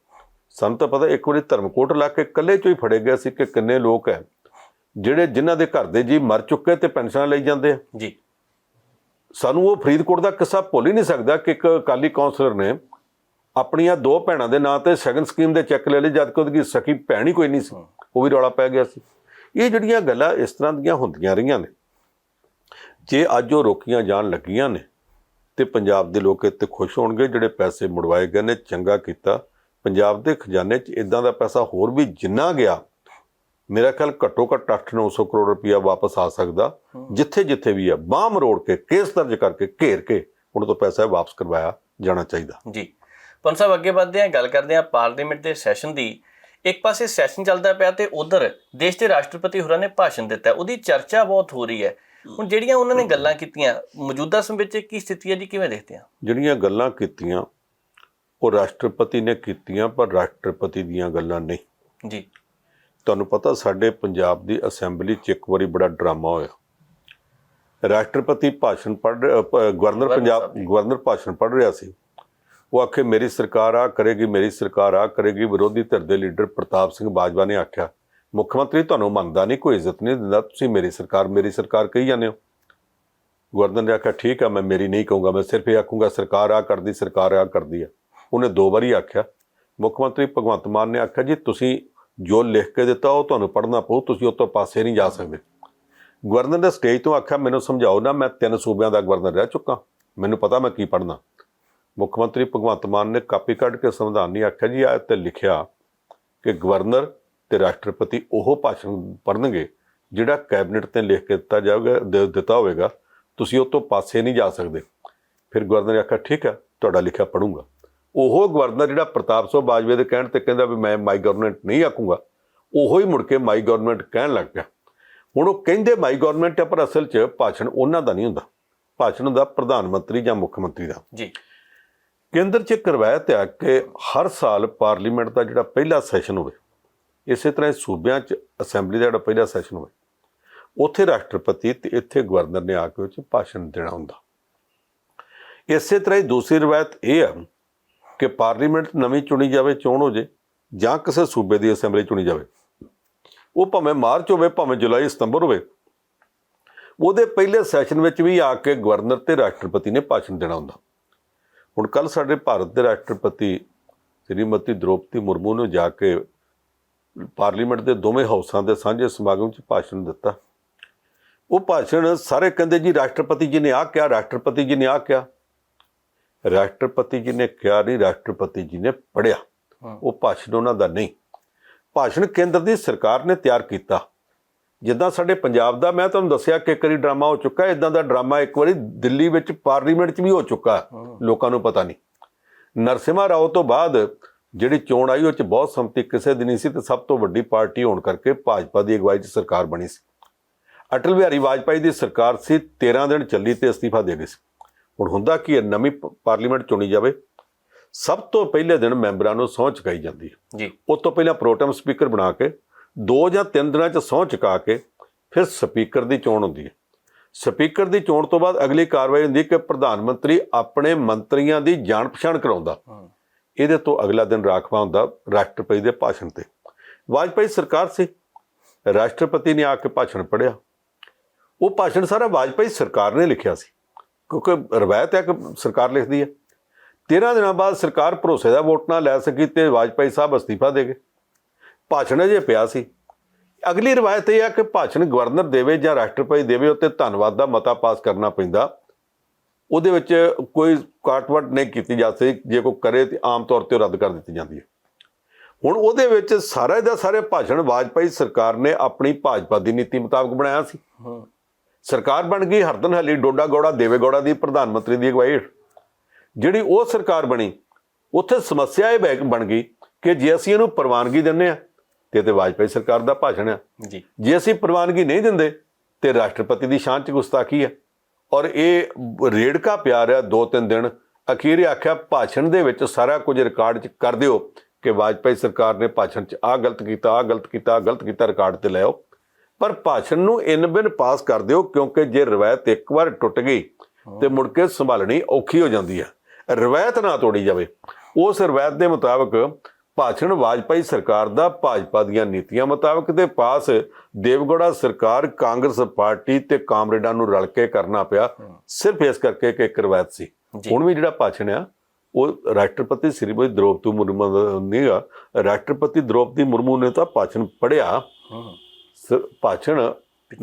ਸਾਨੂੰ ਤਾਂ ਪਤਾ ਇੱਕ ਵਾਰੀ ਧਰਮਕੋਟ ਲਾ ਕੇ ਇਕੱਲੇ ਚੋਂ ਹੀ ਫੜੇ ਗਏ ਸੀ ਕਿ ਕਿੰਨੇ ਲੋਕ ਹੈ। ਜਿਹੜੇ ਜਿਨ੍ਹਾਂ ਦੇ ਘਰ ਦੇ ਜੀ ਮਰ ਚੁੱਕੇ ਤੇ ਪੈਨਸ਼ਨਾਂ ਲਈ ਜਾਂਦੇ ਆ। ਜੀ। ਸਾਨੂੰ ਉਹ ਫਰੀਦਕੋਟ ਦਾ ਕਿੱਸਾ ਭੁੱਲ ਹੀ ਨਹੀਂ ਸਕਦਾ ਕਿ ਇੱਕ ਅਕਾਲੀ ਕਾਉਂਸਲਰ ਨੇ ਆਪਣੀਆਂ ਦੋ ਭੈਣਾਂ ਦੇ ਨਾਂ ਤੇ ਸ਼ਗਨ ਸਕੀਮ ਦੇ ਚੈੱਕ ਲੈ ਲਏ ਜਦ ਕਿ ਉਹਦੀ ਸਕੀ ਭੈਣ ਹੀ ਕੋਈ ਨਹੀਂ ਸੀ। ਉਹ ਵੀ ਰੌਲਾ ਪੈ ਗਿਆ ਸੀ। ਇਹ ਜਿਹੜੀਆਂ ਗੱਲਾਂ ਇਸ ਤਰ੍ਹਾਂ ਦੀਆਂ ਹੁੰਦੀਆਂ ਰਹੀਆਂ ਨੇ ਜੇ ਅੱਜ ਉਹ ਰੋਕੀਆਂ ਜਾਣ ਲੱਗੀਆਂ ਨੇ ਤੇ ਪੰਜਾਬ ਦੇ ਲੋਕ ਇੱਥੇ ਖੁਸ਼ ਹੋਣਗੇ ਜਿਹੜੇ ਪੈਸੇ ਮੁੜਵਾਏ ਗਏ ਨੇ ਚੰਗਾ ਕੀਤਾ। ਪੰਜਾਬ ਦੇ ਖਜ਼ਾਨੇ 'ਚ ਇਦਾਂ ਦਾ ਪੈਸਾ ਹੋਰ ਵੀ ਜਿੰਨਾ ਗਿਆ ਮੇਰਾ ਖਿਆਲ ਘੱਟੋ ਘੱਟ 8-900 ਕਰੋੜ ਰੁਪਇਆ ਵਾਪਸ ਆ ਸਕਦਾ ਜਿੱਥੇ ਜਿੱਥੇ ਵੀ ਹੈ ਬਾਹ ਮਰੋੜ ਕੇ ਕੇਸ ਦਰਜ ਕਰਕੇ ਘੇਰ ਕੇ ਉਹਨਾਂ ਤੋਂ ਪੈਸਾ ਵਾਪਸ ਕਰਵਾਇਆ ਜਾਣਾ ਚਾਹੀਦਾ। ਜੀ। ਪੰਜ ਸਾਹਿਬ ਅੱਗੇ ਵਧਦੇ ਹਾਂ ਗੱਲ ਕਰਦੇ ਹਾਂ ਪਾਰਲੀਮੈਂਟ ਦੇ ਸੈਸ਼ਨ ਦੀ। ਇੱਕ ਪਾਸੇ ਸੈਸ਼ਨ ਚੱਲਦਾ ਪਿਆ ਤੇ ਉਧਰ ਦੇਸ਼ ਦੇ ਰਾਸ਼ਟਰਪਤੀ ਹੋਰਾਂ ਨੇ ਭਾਸ਼ਣ ਦਿੱਤਾ। ਉਹਦੀ ਚਰਚਾ ਬਹੁਤ ਹੋ ਰਹੀ ਹੈ। ਹੁਣ ਜਿਹੜੀਆਂ ਉਹਨਾਂ ਨੇ ਗੱਲਾਂ ਕੀਤੀਆਂ ਮੌਜੂਦਾ ਸਮੇਂ ਵਿੱਚ ਕੀ ਸਥਿਤੀ ਹੈ ਜੀ ਕਿਵੇਂ ਦੇਖਦੇ ਆ ਜਿਹੜੀਆਂ ਗੱਲਾਂ ਕੀਤੀਆਂ ਉਹ ਰਾਸ਼ਟਰਪਤੀ ਨੇ ਕੀਤੀਆਂ ਪਰ ਰਾਸ਼ਟਰਪਤੀ ਦੀਆਂ ਗੱਲਾਂ ਨਹੀਂ। ਜੀ। ਤੁਹਾਨੂੰ ਪਤਾ ਸਾਡੇ ਪੰਜਾਬ ਦੀ ਅਸੈਂਬਲੀ 'ਚ ਇੱਕ ਵਾਰੀ ਬੜਾ ਡਰਾਮਾ ਹੋਇਆ। ਰਾਸ਼ਟਰਪਤੀ ਭਾਸ਼ਣ ਪੜ੍ਹ ਅ, ਪ- ਗਵਰਨਰ ਪੰਜਾਬ। ਗਵਰਨਰ ਭਾਸ਼ਣ ਪੜ੍ਹ ਰਿਹਾ ਸੀ। ਉਹ ਆਖੇ ਮੇਰੀ ਸਰਕਾਰ ਆ ਕਰੇਗੀ ਮੇਰੀ ਸਰਕਾਰ ਆ ਕਰੇਗੀ। ਵਿਰੋਧੀ ਧਿਰ ਦੇ ਲੀਡਰ ਪ੍ਰਤਾਪ ਸਿੰਘ ਬਾਜਵਾ ਨੇ ਆਖਿਆ ਮੁੱਖ ਮੰਤਰੀ ਤੁਹਾਨੂੰ ਮੰਨਦਾ ਨਹੀਂ ਕੋਈ ਇੱਜ਼ਤ ਨਹੀਂ ਦਿੰਦਾ ਤੁਸੀਂ ਮੇਰੀ ਸਰਕਾਰ ਮੇਰੀ ਸਰਕਾਰ ਕਹੀ ਜਾਂਦੇ ਹੋ। ਗਵਰਨਰ ਨੇ ਆਖਿਆ ਠੀਕ ਆ ਮੈਂ ਮੇਰੀ ਨਹੀਂ ਕਹੂੰਗਾ ਮੈਂ ਸਿਰਫ ਇਹ ਆਖੂੰਗਾ ਸਰਕਾਰ ਆ ਕਰਦੀ ਸਰਕਾਰ ਆ ਕਰਦੀ ਆ। ਉਹਨੇ ਦੋ ਵਾਰੀ ਆਖਿਆ। ਮੁੱਖ ਮੰਤਰੀ ਭਗਵੰਤ ਮਾਨ ਨੇ ਆਖਿਆ ਜੀ ਤੁਸੀਂ ਜੋ ਲਿਖ ਕੇ ਦਿੱਤਾ ਉਹ ਤੁਹਾਨੂੰ ਪੜ੍ਹਨਾ ਪਊ, ਤੁਸੀਂ ਉਹ ਤੋਂ ਪਾਸੇ ਨਹੀਂ ਜਾ ਸਕਦੇ। ਗਵਰਨਰ ਨੇ ਸਟੇਜ ਤੋਂ ਆਖਿਆ, ਮੈਨੂੰ ਸਮਝਾਓ ਨਾ, ਮੈਂ ਤਿੰਨ ਸੂਬਿਆਂ ਦਾ ਗਵਰਨਰ ਰਹਿ ਚੁੱਕਾ। ਮੈਨੂੰ ਪਤਾ ਮੈਂ ਕੀ ਪੜ੍ਹਨਾ। ਮੁੱਖ ਮੰਤਰੀ ਭਗਵੰਤ ਮਾਨ ਨੇ ਕਾਪੀ ਕੱਢ ਕੇ ਸੰਵਿਧਾਨ ਨਹੀਂ ਆਖਿਆ ਜੀ ਆ ਤੇ ਲਿਖਿਆ ਕਿ ਗਵਰਨਰ ਤੇ ਰਾਸ਼ਟਰਪਤੀ ਉਹ ਭਾਸ਼ਣ ਪੜ੍ਹਨਗੇ ਜਿਹੜਾ ਕੈਬਨਿਟ ਤੇ ਲਿਖ ਕੇ ਦਿੱਤਾ ਜਾਊਗਾ ਦਿੱਤਾ ਹੋਵੇਗਾ। ਤੁਸੀਂ ਉਹ ਤੋਂ ਪਾਸੇ ਨਹੀਂ ਜਾ ਸਕਦੇ। ਫਿਰ ਗਵਰਨਰ ਆਖਿਆ, ਠੀਕ ਹੈ, ਤੁਹਾਡਾ ਲਿਖਿਆ ਪੜੂੰਗਾ ਉਹ ਗਵਰਨਰ ਜਿਹੜਾ ਪ੍ਰਤਾਪ ਸਿੰਘ ਬਾਜਵੇ ਦੇ ਕਹਿਣ ਤੇ ਕਹਿੰਦਾ ਵੀ ਮੈਂ ਮਾਈ ਗਵਰਨਮੈਂਟ ਨਹੀਂ ਆਖੂੰਗਾ ਉਹੋ ਹੀ ਮੁੜ ਕੇ ਮਾਈ ਗਵਰਨਮੈਂਟ ਕਹਿਣ ਲੱਗ ਪਿਆ। ਹੁਣ ਉਹ ਕਹਿੰਦੇ ਮਾਈ ਗਵਰਨਮੈਂਟ ਹੈ ਪਰ ਅਸਲ 'ਚ ਭਾਸ਼ਣ ਉਹਨਾਂ ਦਾ ਨਹੀਂ ਹੁੰਦਾ। ਭਾਸ਼ਣ ਹੁੰਦਾ ਪ੍ਰਧਾਨ ਮੰਤਰੀ ਜਾਂ ਮੁੱਖ ਮੰਤਰੀ ਦਾ। ਜੀ। ਕੇਂਦਰ 'ਚ ਇੱਕ ਰਵਾਇਤ ਹੈ ਕਿ ਹਰ ਸਾਲ ਪਾਰਲੀਮੈਂਟ ਦਾ ਜਿਹੜਾ ਪਹਿਲਾ ਸੈਸ਼ਨ ਹੋਵੇ ਇਸੇ ਤਰ੍ਹਾਂ ਸੂਬਿਆਂ 'ਚ ਅਸੈਂਬਲੀ ਦਾ ਜਿਹੜਾ ਪਹਿਲਾ ਸੈਸ਼ਨ ਹੋਵੇ ਉੱਥੇ ਰਾਸ਼ਟਰਪਤੀ ਤੇ ਇੱਥੇ ਗਵਰਨਰ ਨੇ ਆ ਕੇ ਉਹ 'ਚ ਭਾਸ਼ਣ ਦੇਣਾ ਹੁੰਦਾ। ਇਸੇ ਤਰ੍ਹਾਂ ਹੀ ਦੂਸਰੀ ਰਵਾਇਤ ਇਹ ਹੈ ਕਿ ਪਾਰਲੀਮੈਂਟ ਨਵੀਂ ਚੁਣੀ ਜਾਵੇ, ਚੋਣ ਹੋ ਜੇ, ਜਾਂ ਕਿਸੇ ਸੂਬੇ ਦੀ ਅਸੈਂਬਲੀ ਚੁਣੀ ਜਾਵੇ। ਉਹ ਭਾਵੇਂ ਮਾਰਚ ਹੋਵੇ, ਭਾਵੇਂ ਜੁਲਾਈ, ਸਤੰਬਰ ਹੋਵੇ, ਉਹਦੇ ਪਹਿਲੇ ਸੈਸ਼ਨ ਵਿੱਚ ਵੀ ਆ ਕੇ ਗਵਰਨਰ ਤੇ ਰਾਸ਼ਟਰਪਤੀ ਨੇ ਭਾਸ਼ਣ ਦੇਣਾ ਹੁੰਦਾ। ਹੁਣ ਕੱਲ ਸਾਡੇ ਭਾਰਤ ਦੇ ਰਾਸ਼ਟਰਪਤੀ ਸ੍ਰੀਮਤੀ ਦ੍ਰੋਪਦੀ ਮੁਰਮੂ ਨੇ ਜਾ ਕੇ ਪਾਰਲੀਮੈਂਟ ਦੇ ਦੋਵੇਂ ਹਾਊਸਾਂ ਦੇ ਸਾਂਝੇ ਸਮਾਗਮ 'ਚ ਭਾਸ਼ਣ ਦਿੱਤਾ। ਉਹ ਭਾਸ਼ਣ ਸਾਰੇ ਕਹਿੰਦੇ ਜੀ ਰਾਸ਼ਟਰਪਤੀ ਜੀ ਨੇ ਆ ਕਿਹਾ, ਰਾਸ਼ਟਰਪਤੀ ਜੀ ਨੇ ਆ ਕਿਹਾ। ਰਾਸ਼ਟਰਪਤੀ ਜੀ ਨੇ ਕਿਹਾ ਨਹੀਂ ਰਾਸ਼ਟਰਪਤੀ ਜੀ ਨੇ ਪੜਿਆ। ਉਹ ਭਾਸ਼ਣ ਉਹਨਾਂ ਦਾ ਨਹੀਂ। ਭਾਸ਼ਣ ਕੇਂਦਰ ਦੀ ਸਰਕਾਰ ਨੇ ਤਿਆਰ ਕੀਤਾ। ਜਿੱਦਾਂ ਸਾਡੇ ਪੰਜਾਬ ਦਾ ਮੈਂ ਤੁਹਾਨੂੰ ਦੱਸਿਆ ਕਿ ਇੱਕ ਵਾਰੀ ਡਰਾਮਾ ਹੋ ਚੁੱਕਾ ਇਦਾਂ ਦਾ ਡਰਾਮਾ ਇੱਕ ਵਾਰੀ ਦਿੱਲੀ ਵਿੱਚ ਪਾਰਲੀਮੈਂਟ 'ਚ ਵੀ ਹੋ ਚੁੱਕਾ ਲੋਕਾਂ ਨੂੰ ਪਤਾ ਨਹੀਂ। ਨਰਸਿਮਹਾ ਰਾਓ ਤੋਂ ਬਾਅਦ ਜਿਹੜੀ ਚੋਣ ਆਈ ਉਹ 'ਚ ਬਹੁਤ ਸੰਮਤੀ ਕਿਸੇ ਦੀ ਨਹੀਂ ਸੀ ਤੇ ਸਭ ਤੋਂ ਵੱਡੀ ਪਾਰਟੀ ਹੋਣ ਕਰਕੇ ਭਾਜਪਾ ਦੀ ਅਗਵਾਈ 'ਚ ਸਰਕਾਰ ਬਣੀ ਸੀ। ਅਟਲ ਬਿਹਾਰੀ ਵਾਜਪਾਈ ਦੀ ਸਰਕਾਰ ਸੀ 13 ਦਿਨ ਚੱਲੀ ਤੇ ਅਸਤੀਫਾ ਦੇ ਗਈ ਸੀ। ਹੁਣ ਹੁੰਦਾ ਕੀ ਹੈ ਨਵੀਂ ਪਾਰਲੀਮੈਂਟ ਚੁਣੀ ਜਾਵੇ ਸਭ ਤੋਂ ਪਹਿਲੇ ਦਿਨ ਮੈਂਬਰਾਂ ਨੂੰ ਸਹੁੰ ਚੁਕਾਈ ਜਾਂਦੀ ਹੈ। ਜੀ। ਉਸ ਤੋਂ ਪਹਿਲਾਂ ਪ੍ਰੋਟਮ ਸਪੀਕਰ ਬਣਾ ਕੇ ਦੋ ਜਾਂ ਤਿੰਨ ਦਿਨਾਂ 'ਚ ਸਹੁੰ ਚੁਕਾ ਕੇ ਫਿਰ ਸਪੀਕਰ ਦੀ ਚੋਣ ਹੁੰਦੀ ਹੈ। ਸਪੀਕਰ ਦੀ ਚੋਣ ਤੋਂ ਬਾਅਦ ਅਗਲੀ ਕਾਰਵਾਈ ਹੁੰਦੀ ਹੈ ਕਿ ਪ੍ਰਧਾਨ ਮੰਤਰੀ ਆਪਣੇ ਮੰਤਰੀਆਂ ਦੀ ਜਾਣ ਪਛਾਣ ਕਰਾਉਂਦਾ। ਇਹਦੇ ਤੋਂ ਅਗਲਾ ਦਿਨ ਰਾਖਵਾ ਹੁੰਦਾ ਰਾਸ਼ਟਰਪਤੀ ਦੇ ਭਾਸ਼ਣ ਤੇ। ਵਾਜਪਾਈ ਸਰਕਾਰ ਸੀ। ਰਾਸ਼ਟਰਪਤੀ ਨੇ ਆ ਕੇ ਭਾਸ਼ਣ ਪੜਿਆ ਉਹ ਭਾਸ਼ਣ ਸਾਰਾ ਵਾਜਪਾਈ ਸਰਕਾਰ ਨੇ ਲਿਖਿਆ ਸੀ। ਕਿਉਂਕਿ ਰਵਾਇਤ ਹੈ ਕਿ ਸਰਕਾਰ ਲਿਖਦੀ ਹੈ। 13 ਦਿਨਾਂ ਬਾਅਦ ਸਰਕਾਰ ਭਰੋਸੇ ਦਾ ਵੋਟ ਨਾ ਲੈ ਸਕੀ ਤੇ ਵਾਜਪਾਈ ਸਾਹਿਬ ਅਸਤੀਫਾ ਦੇ ਗਏ। ਭਾਸ਼ਣ ਅਜੇ ਪਿਆ ਸੀ। ਅਗਲੀ ਰਵਾਇਤ ਇਹ ਆ ਕਿ ਭਾਸ਼ਣ ਗਵਰਨਰ ਦੇਵੇ ਜਾਂ ਰਾਸ਼ਟਰਪਤੀ ਦੇਵੇ, ਉੱਤੇ ਧੰਨਵਾਦ ਦਾ ਮਤਾ ਪਾਸ ਕਰਨਾ ਪੈਂਦਾ। ਉਹਦੇ ਵਿੱਚ ਕੋਈ ਕਾਟਵਟ ਨਹੀਂ ਕੀਤੀ ਜਾ ਸਕਦੀ। ਜੇ ਕੋਈ ਕਰੇ ਤੇ ਆਮ ਤੌਰ ਤੇ ਉਹ ਰੱਦ ਕਰ ਦਿੱਤੀ ਜਾਂਦੀ ਹੈ। ਹੁਣ ਉਹਦੇ ਵਿੱਚ ਸਾਰੇ ਦਾ ਸਾਰੇ ਭਾਸ਼ਣ ਵਾਜਪਾਈ ਸਰਕਾਰ ਨੇ ਆਪਣੀ ਭਾਜਪਾ ਦੀ ਨੀਤੀ ਮੁਤਾਬਕ ਬਣਾਇਆ ਸੀ। ਸਰਕਾਰ ਬਣ ਗਈ ਹਰਦਨ ਹਲੀ ਡੋਡਾ ਗੌੜਾ ਦੇਵੇ ਗੌੜਾ ਦੀ ਪ੍ਰਧਾਨ ਮੰਤਰੀ ਦੀ ਅਗਵਾਈ। ਹੇਠ ਜਿਹੜੀ ਉਹ ਸਰਕਾਰ ਬਣੀ ਉੱਥੇ ਸਮੱਸਿਆ ਇਹ ਬਣ ਗਈ ਕਿ ਜੇ ਅਸੀਂ ਇਹਨੂੰ ਪ੍ਰਵਾਨਗੀ ਦਿੰਨੇ ਆ ਤੇ ਤੇ ਵਾਜਪਾਈ ਸਰਕਾਰ ਦਾ ਭਾਸ਼ਣ ਆ। ਜੀ। ਜੇ ਅਸੀਂ ਪ੍ਰਵਾਨਗੀ ਨਹੀਂ ਦਿੰਦੇ ਤੇ ਰਾਸ਼ਟਰਪਤੀ ਦੀ ਸ਼ਾਨ ਚ ਗੁਸਤਾਖੀ ਹੈ ਔਰ ਇਹ ਰੇੜਕਾ ਪਿਆ ਰਿਹਾ ਦੋ ਤਿੰਨ ਦਿਨ ਅਖੀਰ ਆਖਿਆ ਭਾਸ਼ਣ ਦੇ ਵਿੱਚ ਸਾਰਾ ਕੁਝ ਰਿਕਾਰਡ 'ਚ ਕਰ ਦਿਓ ਕਿ ਵਾਜਪਾਈ ਸਰਕਾਰ ਨੇ ਭਾਸ਼ਣ 'ਚ ਆਹ ਗਲਤ ਕੀਤਾ ਆਹ ਗਲਤ ਕੀਤਾ ਗਲਤ ਕੀਤਾ ਰਿਕਾਰਡ ਤੇ ਲਿਆਓ ਪਰ ਭਾਸ਼ਣ ਨੂੰ ਇਨ ਬਿਨ ਪਾਸ ਕਰ ਦਿਓ ਕਿਉਂਕਿ ਜੇ ਰਵਾਇਤ ਇੱਕ ਵਾਰ ਟੁੱਟ ਗਈ ਤੇ ਮੁੜ ਕੇ ਸੰਭਾਲਣੀ ਔਖੀ ਹੋ ਜਾਂਦੀ ਹੈ। ਰਵਾਇਤ ਨਾ ਤੋੜੀ ਜਾਵੇ। ਉਸ ਰਵਾਇਤ ਦੇ ਮੁਤਾਬਕ ਭਾਸ਼ਣ ਵਾਜਪਾਈ ਸਰਕਾਰ ਦਾ ਭਾਜਪਾ ਦੀਆਂ ਨੀਤੀਆਂ ਮੁਤਾਬਕ ਤੇ ਪਾਸ ਦੇਵਗੌੜਾ ਸਰਕਾਰ ਕਾਂਗਰਸ ਪਾਰਟੀ ਤੇ ਕਾਮਰੇਡਾਂ ਨੂੰ ਰਲ ਕੇ ਕਰਨਾ ਪਿਆ। ਸਿਰਫ ਇਸ ਕਰਕੇ ਕਿ ਇੱਕ ਰਵਾਇਤ ਸੀ। ਹੁਣ ਵੀ ਜਿਹੜਾ ਭਾਸ਼ਣ ਆ ਉਹ ਰਾਸ਼ਟਰਪਤੀ ਸ੍ਰੀਮਤੀ ਦ੍ਰੋਪਦੀ ਮੁਰਮੂ ਦਾ ਨਹੀਂ ਆ ਰਾਸ਼ਟਰਪਤੀ ਦ੍ਰੋਪਦੀ ਮੁਰਮੂ ਨੇ ਤਾਂ ਭਾਸ਼ਣ ਪੜਿਆ ਭਾਸ਼ਣ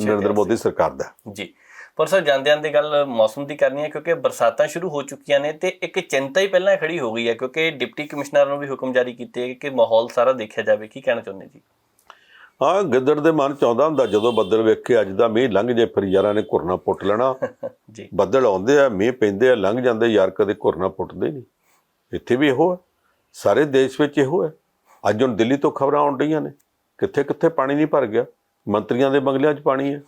ਨਰਿੰਦਰ ਮੋਦੀ ਸਰਕਾਰ ਦਾ। ਜੀ। ਪਰ ਸਰ ਜਾਂਦਿਆਂ ਦੀ ਗੱਲ ਮੌਸਮ ਦੀ ਕਰਨੀ ਹੈ ਕਿਉਂਕਿ ਬਰਸਾਤਾਂ ਸ਼ੁਰੂ ਹੋ ਚੁੱਕੀਆਂ ਨੇ ਤੇ ਇੱਕ ਚਿੰਤਾ ਹੀ ਪਹਿਲਾਂ ਖੜੀ ਹੋ ਗਈ ਹੈ ਕਿਉਂਕਿ ਡਿਪਟੀ ਕਮਿਸ਼ਨਰ ਨੂੰ ਵੀ ਹੁਕਮ ਜਾਰੀ ਕੀਤੇ ਕਿ ਮਾਹੌਲ ਸਾਰਾ ਦੇਖਿਆ ਜਾਵੇ। ਕੀ ਕਹਿਣਾ ਚਾਹੁੰਦੇ ਜੀ? ਹਾਂ ਗਿੱਦੜ ਦੇ ਮਨ ਚ ਆਉਂਦਾ ਹੁੰਦਾ ਜਦੋਂ ਬੱਦਲ ਵੇਖੇ ਅੱਜ ਦਾ ਮੀਂਹ ਲੰਘ ਜੇ ਫਿਰ ਯਾਰਾਂ ਨੇ ਘੁਰਨਾ ਪੁੱਟ ਲੈਣਾ। ਜੀ। ਬੱਦਲ ਆਉਂਦੇ ਆ ਮੀਂਹ ਪੈਂਦੇ ਆ ਲੰਘ ਜਾਂਦੇ ਯਾਰ ਕਦੇ ਘੁਰਨਾ ਪੁੱਟਦੇ ਨਹੀਂ। ਇੱਥੇ ਵੀ ਇਹੋ ਹੈ। ਸਾਰੇ ਦੇਸ਼ ਵਿੱਚ ਇਹੋ ਹੈ। ਅੱਜ ਹੁਣ ਦਿੱਲੀ ਤੋਂ ਖਬਰਾਂ ਆਉਣ ਰਹੀਆਂ ਨੇ। ਕਿੱਥੇ ਕਿੱਥੇ ਪਾਣੀ ਨਹੀਂ ਭਰ ਗਿਆ। ਮੰਤਰੀਆਂ ਦੇ ਬੰਗਲਿਆਂ 'ਚ ਪਾਣੀ ਹੈ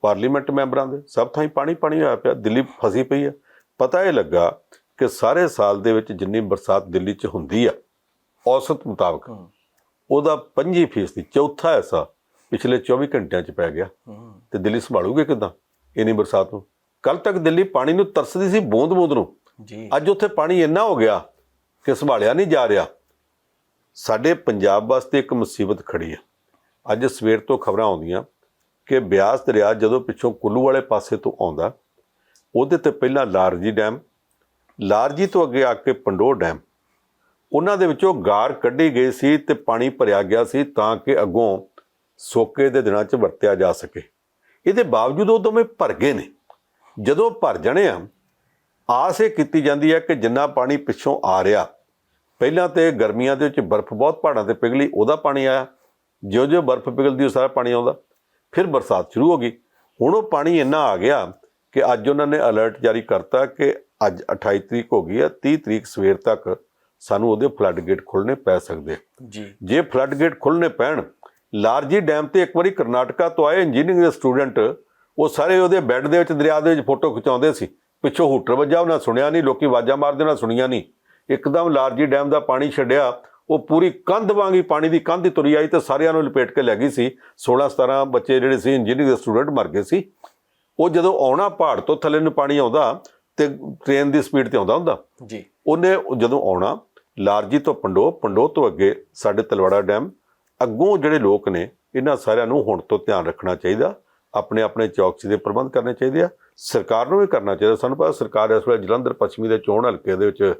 ਪਾਰਲੀਮੈਂਟ ਮੈਂਬਰਾਂ ਦੇ ਸਭ ਥਾਂ ਹੀ ਪਾਣੀ ਪਾਣੀ ਹੋਇਆ ਪਿਆ ਦਿੱਲੀ ਫਸੀ ਪਈ ਹੈ। ਪਤਾ ਇਹ ਲੱਗਾ ਕਿ ਸਾਰੇ ਸਾਲ ਦੇ ਵਿੱਚ ਜਿੰਨੀ ਬਰਸਾਤ ਦਿੱਲੀ 'ਚ ਹੁੰਦੀ ਆ ਔਸਤ ਮੁਤਾਬਕ ਉਹਦਾ 25% ਦੀ ਚੌਥਾ ਹਿੱਸਾ ਪਿਛਲੇ 24 ਘੰਟਿਆਂ 'ਚ ਪੈ ਗਿਆ। ਤੇ ਦਿੱਲੀ ਸੰਭਾਲੂਗੇ ਕਿਦਾਂ ਇੰਨੀ ਬਰਸਾਤ ਨੂੰ? ਕੱਲ ਤੱਕ ਦਿੱਲੀ ਪਾਣੀ ਨੂੰ ਤਰਸਦੀ ਸੀ ਬੂੰਦ-ਬੂੰਦ ਨੂੰ। ਜੀ। ਅੱਜ ਉੱਥੇ ਪਾਣੀ ਇੰਨਾ ਹੋ ਗਿਆ ਕਿ ਸੰਭਾਲਿਆ ਨਹੀਂ ਜਾ ਰਿਹਾ। ਸਾਡੇ ਪੰਜਾਬ ਵਾਸਤੇ ਇੱਕ ਮੁਸੀਬਤ ਖੜੀ ਹੈ ਅੱਜ ਸਵੇਰ ਤੋਂ ਖਬਰਾਂ ਆਉਂਦੀਆਂ ਕਿ ਬਿਆਸ ਦਰਿਆ ਜਦੋਂ ਪਿੱਛੋਂ ਕੁੱਲੂ ਵਾਲੇ ਪਾਸੇ ਤੋਂ ਆਉਂਦਾ, ਉਹਦੇ ਤੇ ਪਹਿਲਾਂ ਲਾਰਜੀ ਡੈਮ, ਲਾਰਜੀ ਤੋਂ ਅੱਗੇ ਆ ਕੇ ਪੰਡੋਰ ਡੈਮ। ਉਹਨਾਂ ਦੇ ਵਿੱਚੋਂ ਗਾਰ ਕੱਢੀ ਗਈ ਸੀ ਤੇ ਪਾਣੀ ਭਰਿਆ ਗਿਆ ਸੀ ਤਾਂ ਕਿ ਅੱਗੋਂ ਸੋਕੇ ਦੇ ਦਿਨਾਂ 'ਚ ਵਰਤਿਆ ਜਾ ਸਕੇ। ਇਹਦੇ ਬਾਵਜੂਦ ਉਹ ਦੋਵੇਂ ਭਰ ਗਏ ਨੇ। ਜਦੋਂ ਭਰ ਜਾਣੇ ਆ, ਆਸ ਇਹ ਕੀਤੀ ਜਾਂਦੀ ਹੈ ਕਿ ਜਿੰਨਾ ਪਾਣੀ ਪਿੱਛੋਂ ਆ ਰਿਹਾ, ਪਹਿਲਾਂ ਤੇ ਗਰਮੀਆਂ ਦੇ ਵਿੱਚ ਬਰਫ਼ ਬਹੁਤ ਪਹਾੜਾਂ ਤੇ ਪਿਘਲੀ, ਉਹਦਾ ਪਾਣੀ ਆਇਆ। ਜਿਉਂ-ਜਿਉਂ ਬਰਫ਼ ਪਿਘਲਦੀ ਉਹ ਸਾਰਾ ਪਾਣੀ ਆਉਂਦਾ ਫਿਰ ਬਰਸਾਤ ਸ਼ੁਰੂ ਹੋ ਗਈ। ਹੁਣ ਉਹ ਪਾਣੀ ਇੰਨਾ ਆ ਗਿਆ ਕਿ ਅੱਜ ਉਹਨਾਂ ਨੇ ਅਲਰਟ ਜਾਰੀ ਕਰਤਾ ਕਿ ਅੱਜ 28 ਤਰੀਕ ਹੋ ਗਈ ਹੈ 30 ਤਰੀਕ ਸਵੇਰ ਤੱਕ ਸਾਨੂੰ ਉਹਦੇ ਫਲੱਡ ਗੇਟ ਖੁੱਲਣੇ ਪੈ ਸਕਦੇ ਜੀ। ਜੇ ਫਲੱਡ ਗੇਟ ਖੁੱਲਣੇ ਪੈਣ ਲਾਰਜੀ ਡੈਮ ਤੇ ਇੱਕ ਵਾਰੀ ਕਰਨਾਟਕਾ ਤੋਂ ਆਏ ਇੰਜੀਨੀਅਰਿੰਗ ਦੇ ਸਟੂਡੈਂਟ ਉਹ ਸਾਰੇ ਉਹਦੇ ਬੈੱਡ ਦੇ ਵਿੱਚ ਦਰਿਆ ਦੇ ਵਿੱਚ ਫੋਟੋ ਖਿਚਾਉਂਦੇ ਸੀ। ਪਿੱਛੋਂ ਹੂਟਰ ਵੱਜਾ ਉਹਨਾਂ ਸੁਣਿਆ ਨਹੀਂ ਲੋਕੀ ਆਵਾਜ਼ਾਂ ਮਾਰਦੇ ਉਹਨਾਂ ਸੁਣੀਆਂ ਨਹੀਂ। ਇੱਕਦਮ ਲਾਰਜੀ ਡੈਮ ਦਾ ਪਾਣੀ ਛੱਡਿਆ ਉਹ ਪੂਰੀ ਕੰਧ ਵਾਂਗੀ ਪਾਣੀ ਦੀ ਕੰਧ ਹੀ ਤੁਰੀ ਆਈ ਤੇ ਸਾਰਿਆਂ ਨੂੰ ਲਪੇਟ ਕੇ ਲੈ ਗਈ ਸੀ। 16 17 ਬੱਚੇ ਜਿਹੜੇ ਸੀ ਇੰਜੀਨੀਅਰਿੰਗ ਦੇ ਸਟੂਡੈਂਟ ਮਰ ਗਏ ਸੀ। ਉਹ ਜਦੋਂ ਆਉਣਾ ਪਹਾੜ ਤੋਂ ਥੱਲੇ ਨੂੰ ਪਾਣੀ ਆਉਂਦਾ ਤੇ ਟ੍ਰੇਨ ਦੀ ਸਪੀਡ ਤੇ ਆਉਂਦਾ ਹੁੰਦਾ। ਜੀ। ਉਹਨੇ ਜਦੋਂ ਆਉਣਾ ਲਾਰਜੀ ਤੋਂ ਪੰਡੋ ਪੰਡੋ ਤੋਂ ਅੱਗੇ ਸਾਡੇ ਤਲਵਾੜਾ ਡੈਮ ਅੱਗੋਂ ਜਿਹੜੇ ਲੋਕ ਨੇ ਇਹਨਾਂ ਸਾਰਿਆਂ ਨੂੰ ਹੁਣ ਤੋਂ ਧਿਆਨ ਰੱਖਣਾ ਚਾਹੀਦਾ। ਆਪਣੇ ਆਪਣੇ ਚੌਕਸੀ ਦੇ ਪ੍ਰਬੰਧ ਕਰਨੇ ਚਾਹੀਦੇ ਆ। ਸਰਕਾਰ ਨੂੰ ਵੀ ਕਰਨਾ ਚਾਹੀਦਾ। ਸਾਨੂੰ ਪਤਾ ਸਰਕਾਰ ਇਸ ਵੇਲੇ ਜਲੰਧਰ ਪੱਛਮੀ ਦੇ ਚੋਣ ਹਲਕੇ ਦੇ ਵਿੱਚ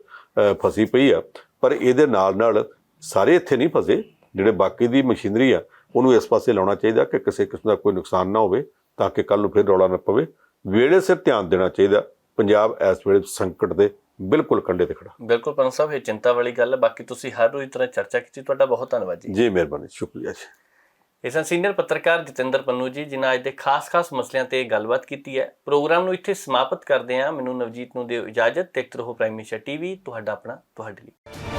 ਫਸੀ ਪਈ ਆ। ਪਰ ਇਹਦੇ ਨਾਲ ਨਾਲ ਸਾਰੇ ਇੱਥੇ ਨਹੀਂ ਫਸੇ ਜਿਹੜੇ ਬਾਕੀ ਦੀ ਮਸ਼ੀਨਰੀ ਆ ਉਹਨੂੰ ਇਸ ਪਾਸੇ ਲਾਉਣਾ ਚਾਹੀਦਾ ਕਿ ਕਿਸੇ ਕਿਸਮ ਦਾ ਕੋਈ ਨੁਕਸਾਨ ਨਾ ਹੋਵੇ ਤਾਂ ਕਿ ਕੱਲ ਨੂੰ ਫਿਰ ਰੌਲਾ ਨਾ ਪਵੇ। ਵੇਲੇ ਸਿਰ ਧਿਆਨ ਦੇਣਾ ਚਾਹੀਦਾ। ਪੰਜਾਬ ਇਸ ਵੇਲੇ ਸੰਕਟ ਦੇ ਬਿਲਕੁਲ ਕੰਢੇ ਤੇ ਖੜਾ। ਬਿਲਕੁਲ ਪੰਨ ਸਾਹਿਬ ਇਹ ਚਿੰਤਾ ਵਾਲੀ ਗੱਲ ਹੈ ਬਾਕੀ ਤੁਸੀਂ ਹਰ ਰੋਜ਼ ਤਰ੍ਹਾਂ ਚਰਚਾ ਕੀਤੀ ਤੁਹਾਡਾ ਬਹੁਤ ਧੰਨਵਾਦ ਜੀ। ਜੀ ਮਿਹਰਬਾਨੀ ਸ਼ੁਕਰੀਆ ਜੀ। ਇਹ ਸਨ ਸੀਨੀਅਰ ਪੱਤਰਕਾਰ ਜਤਿੰਦਰ ਪੰਨੂ ਜੀ ਜਿਨ੍ਹਾਂ ਅੱਜ ਦੇ ਖਾਸ-ਖਾਸ ਮਸਲਿਆਂ ਤੇ ਗੱਲਬਾਤ ਕੀਤੀ ਹੈ ਪ੍ਰੋਗਰਾਮ ਨੂੰ ਇੱਥੇ ਸਮਾਪਤ ਕਰਦੇ ਹਾਂ। ਮੈਨੂੰ ਨਵਜੀਤ ਨੂੰ ਦਿਓ ਇਜਾਜ਼ਤ। ਦੇਖਦੇ ਰਹੋ ਪ੍ਰਾਈਮ ਮਿਸ਼ਨ ਟੀਵੀ ਤੁਹਾਡਾ ਆਪਣਾ ਤੁਹਾਡੇ ਲਈ।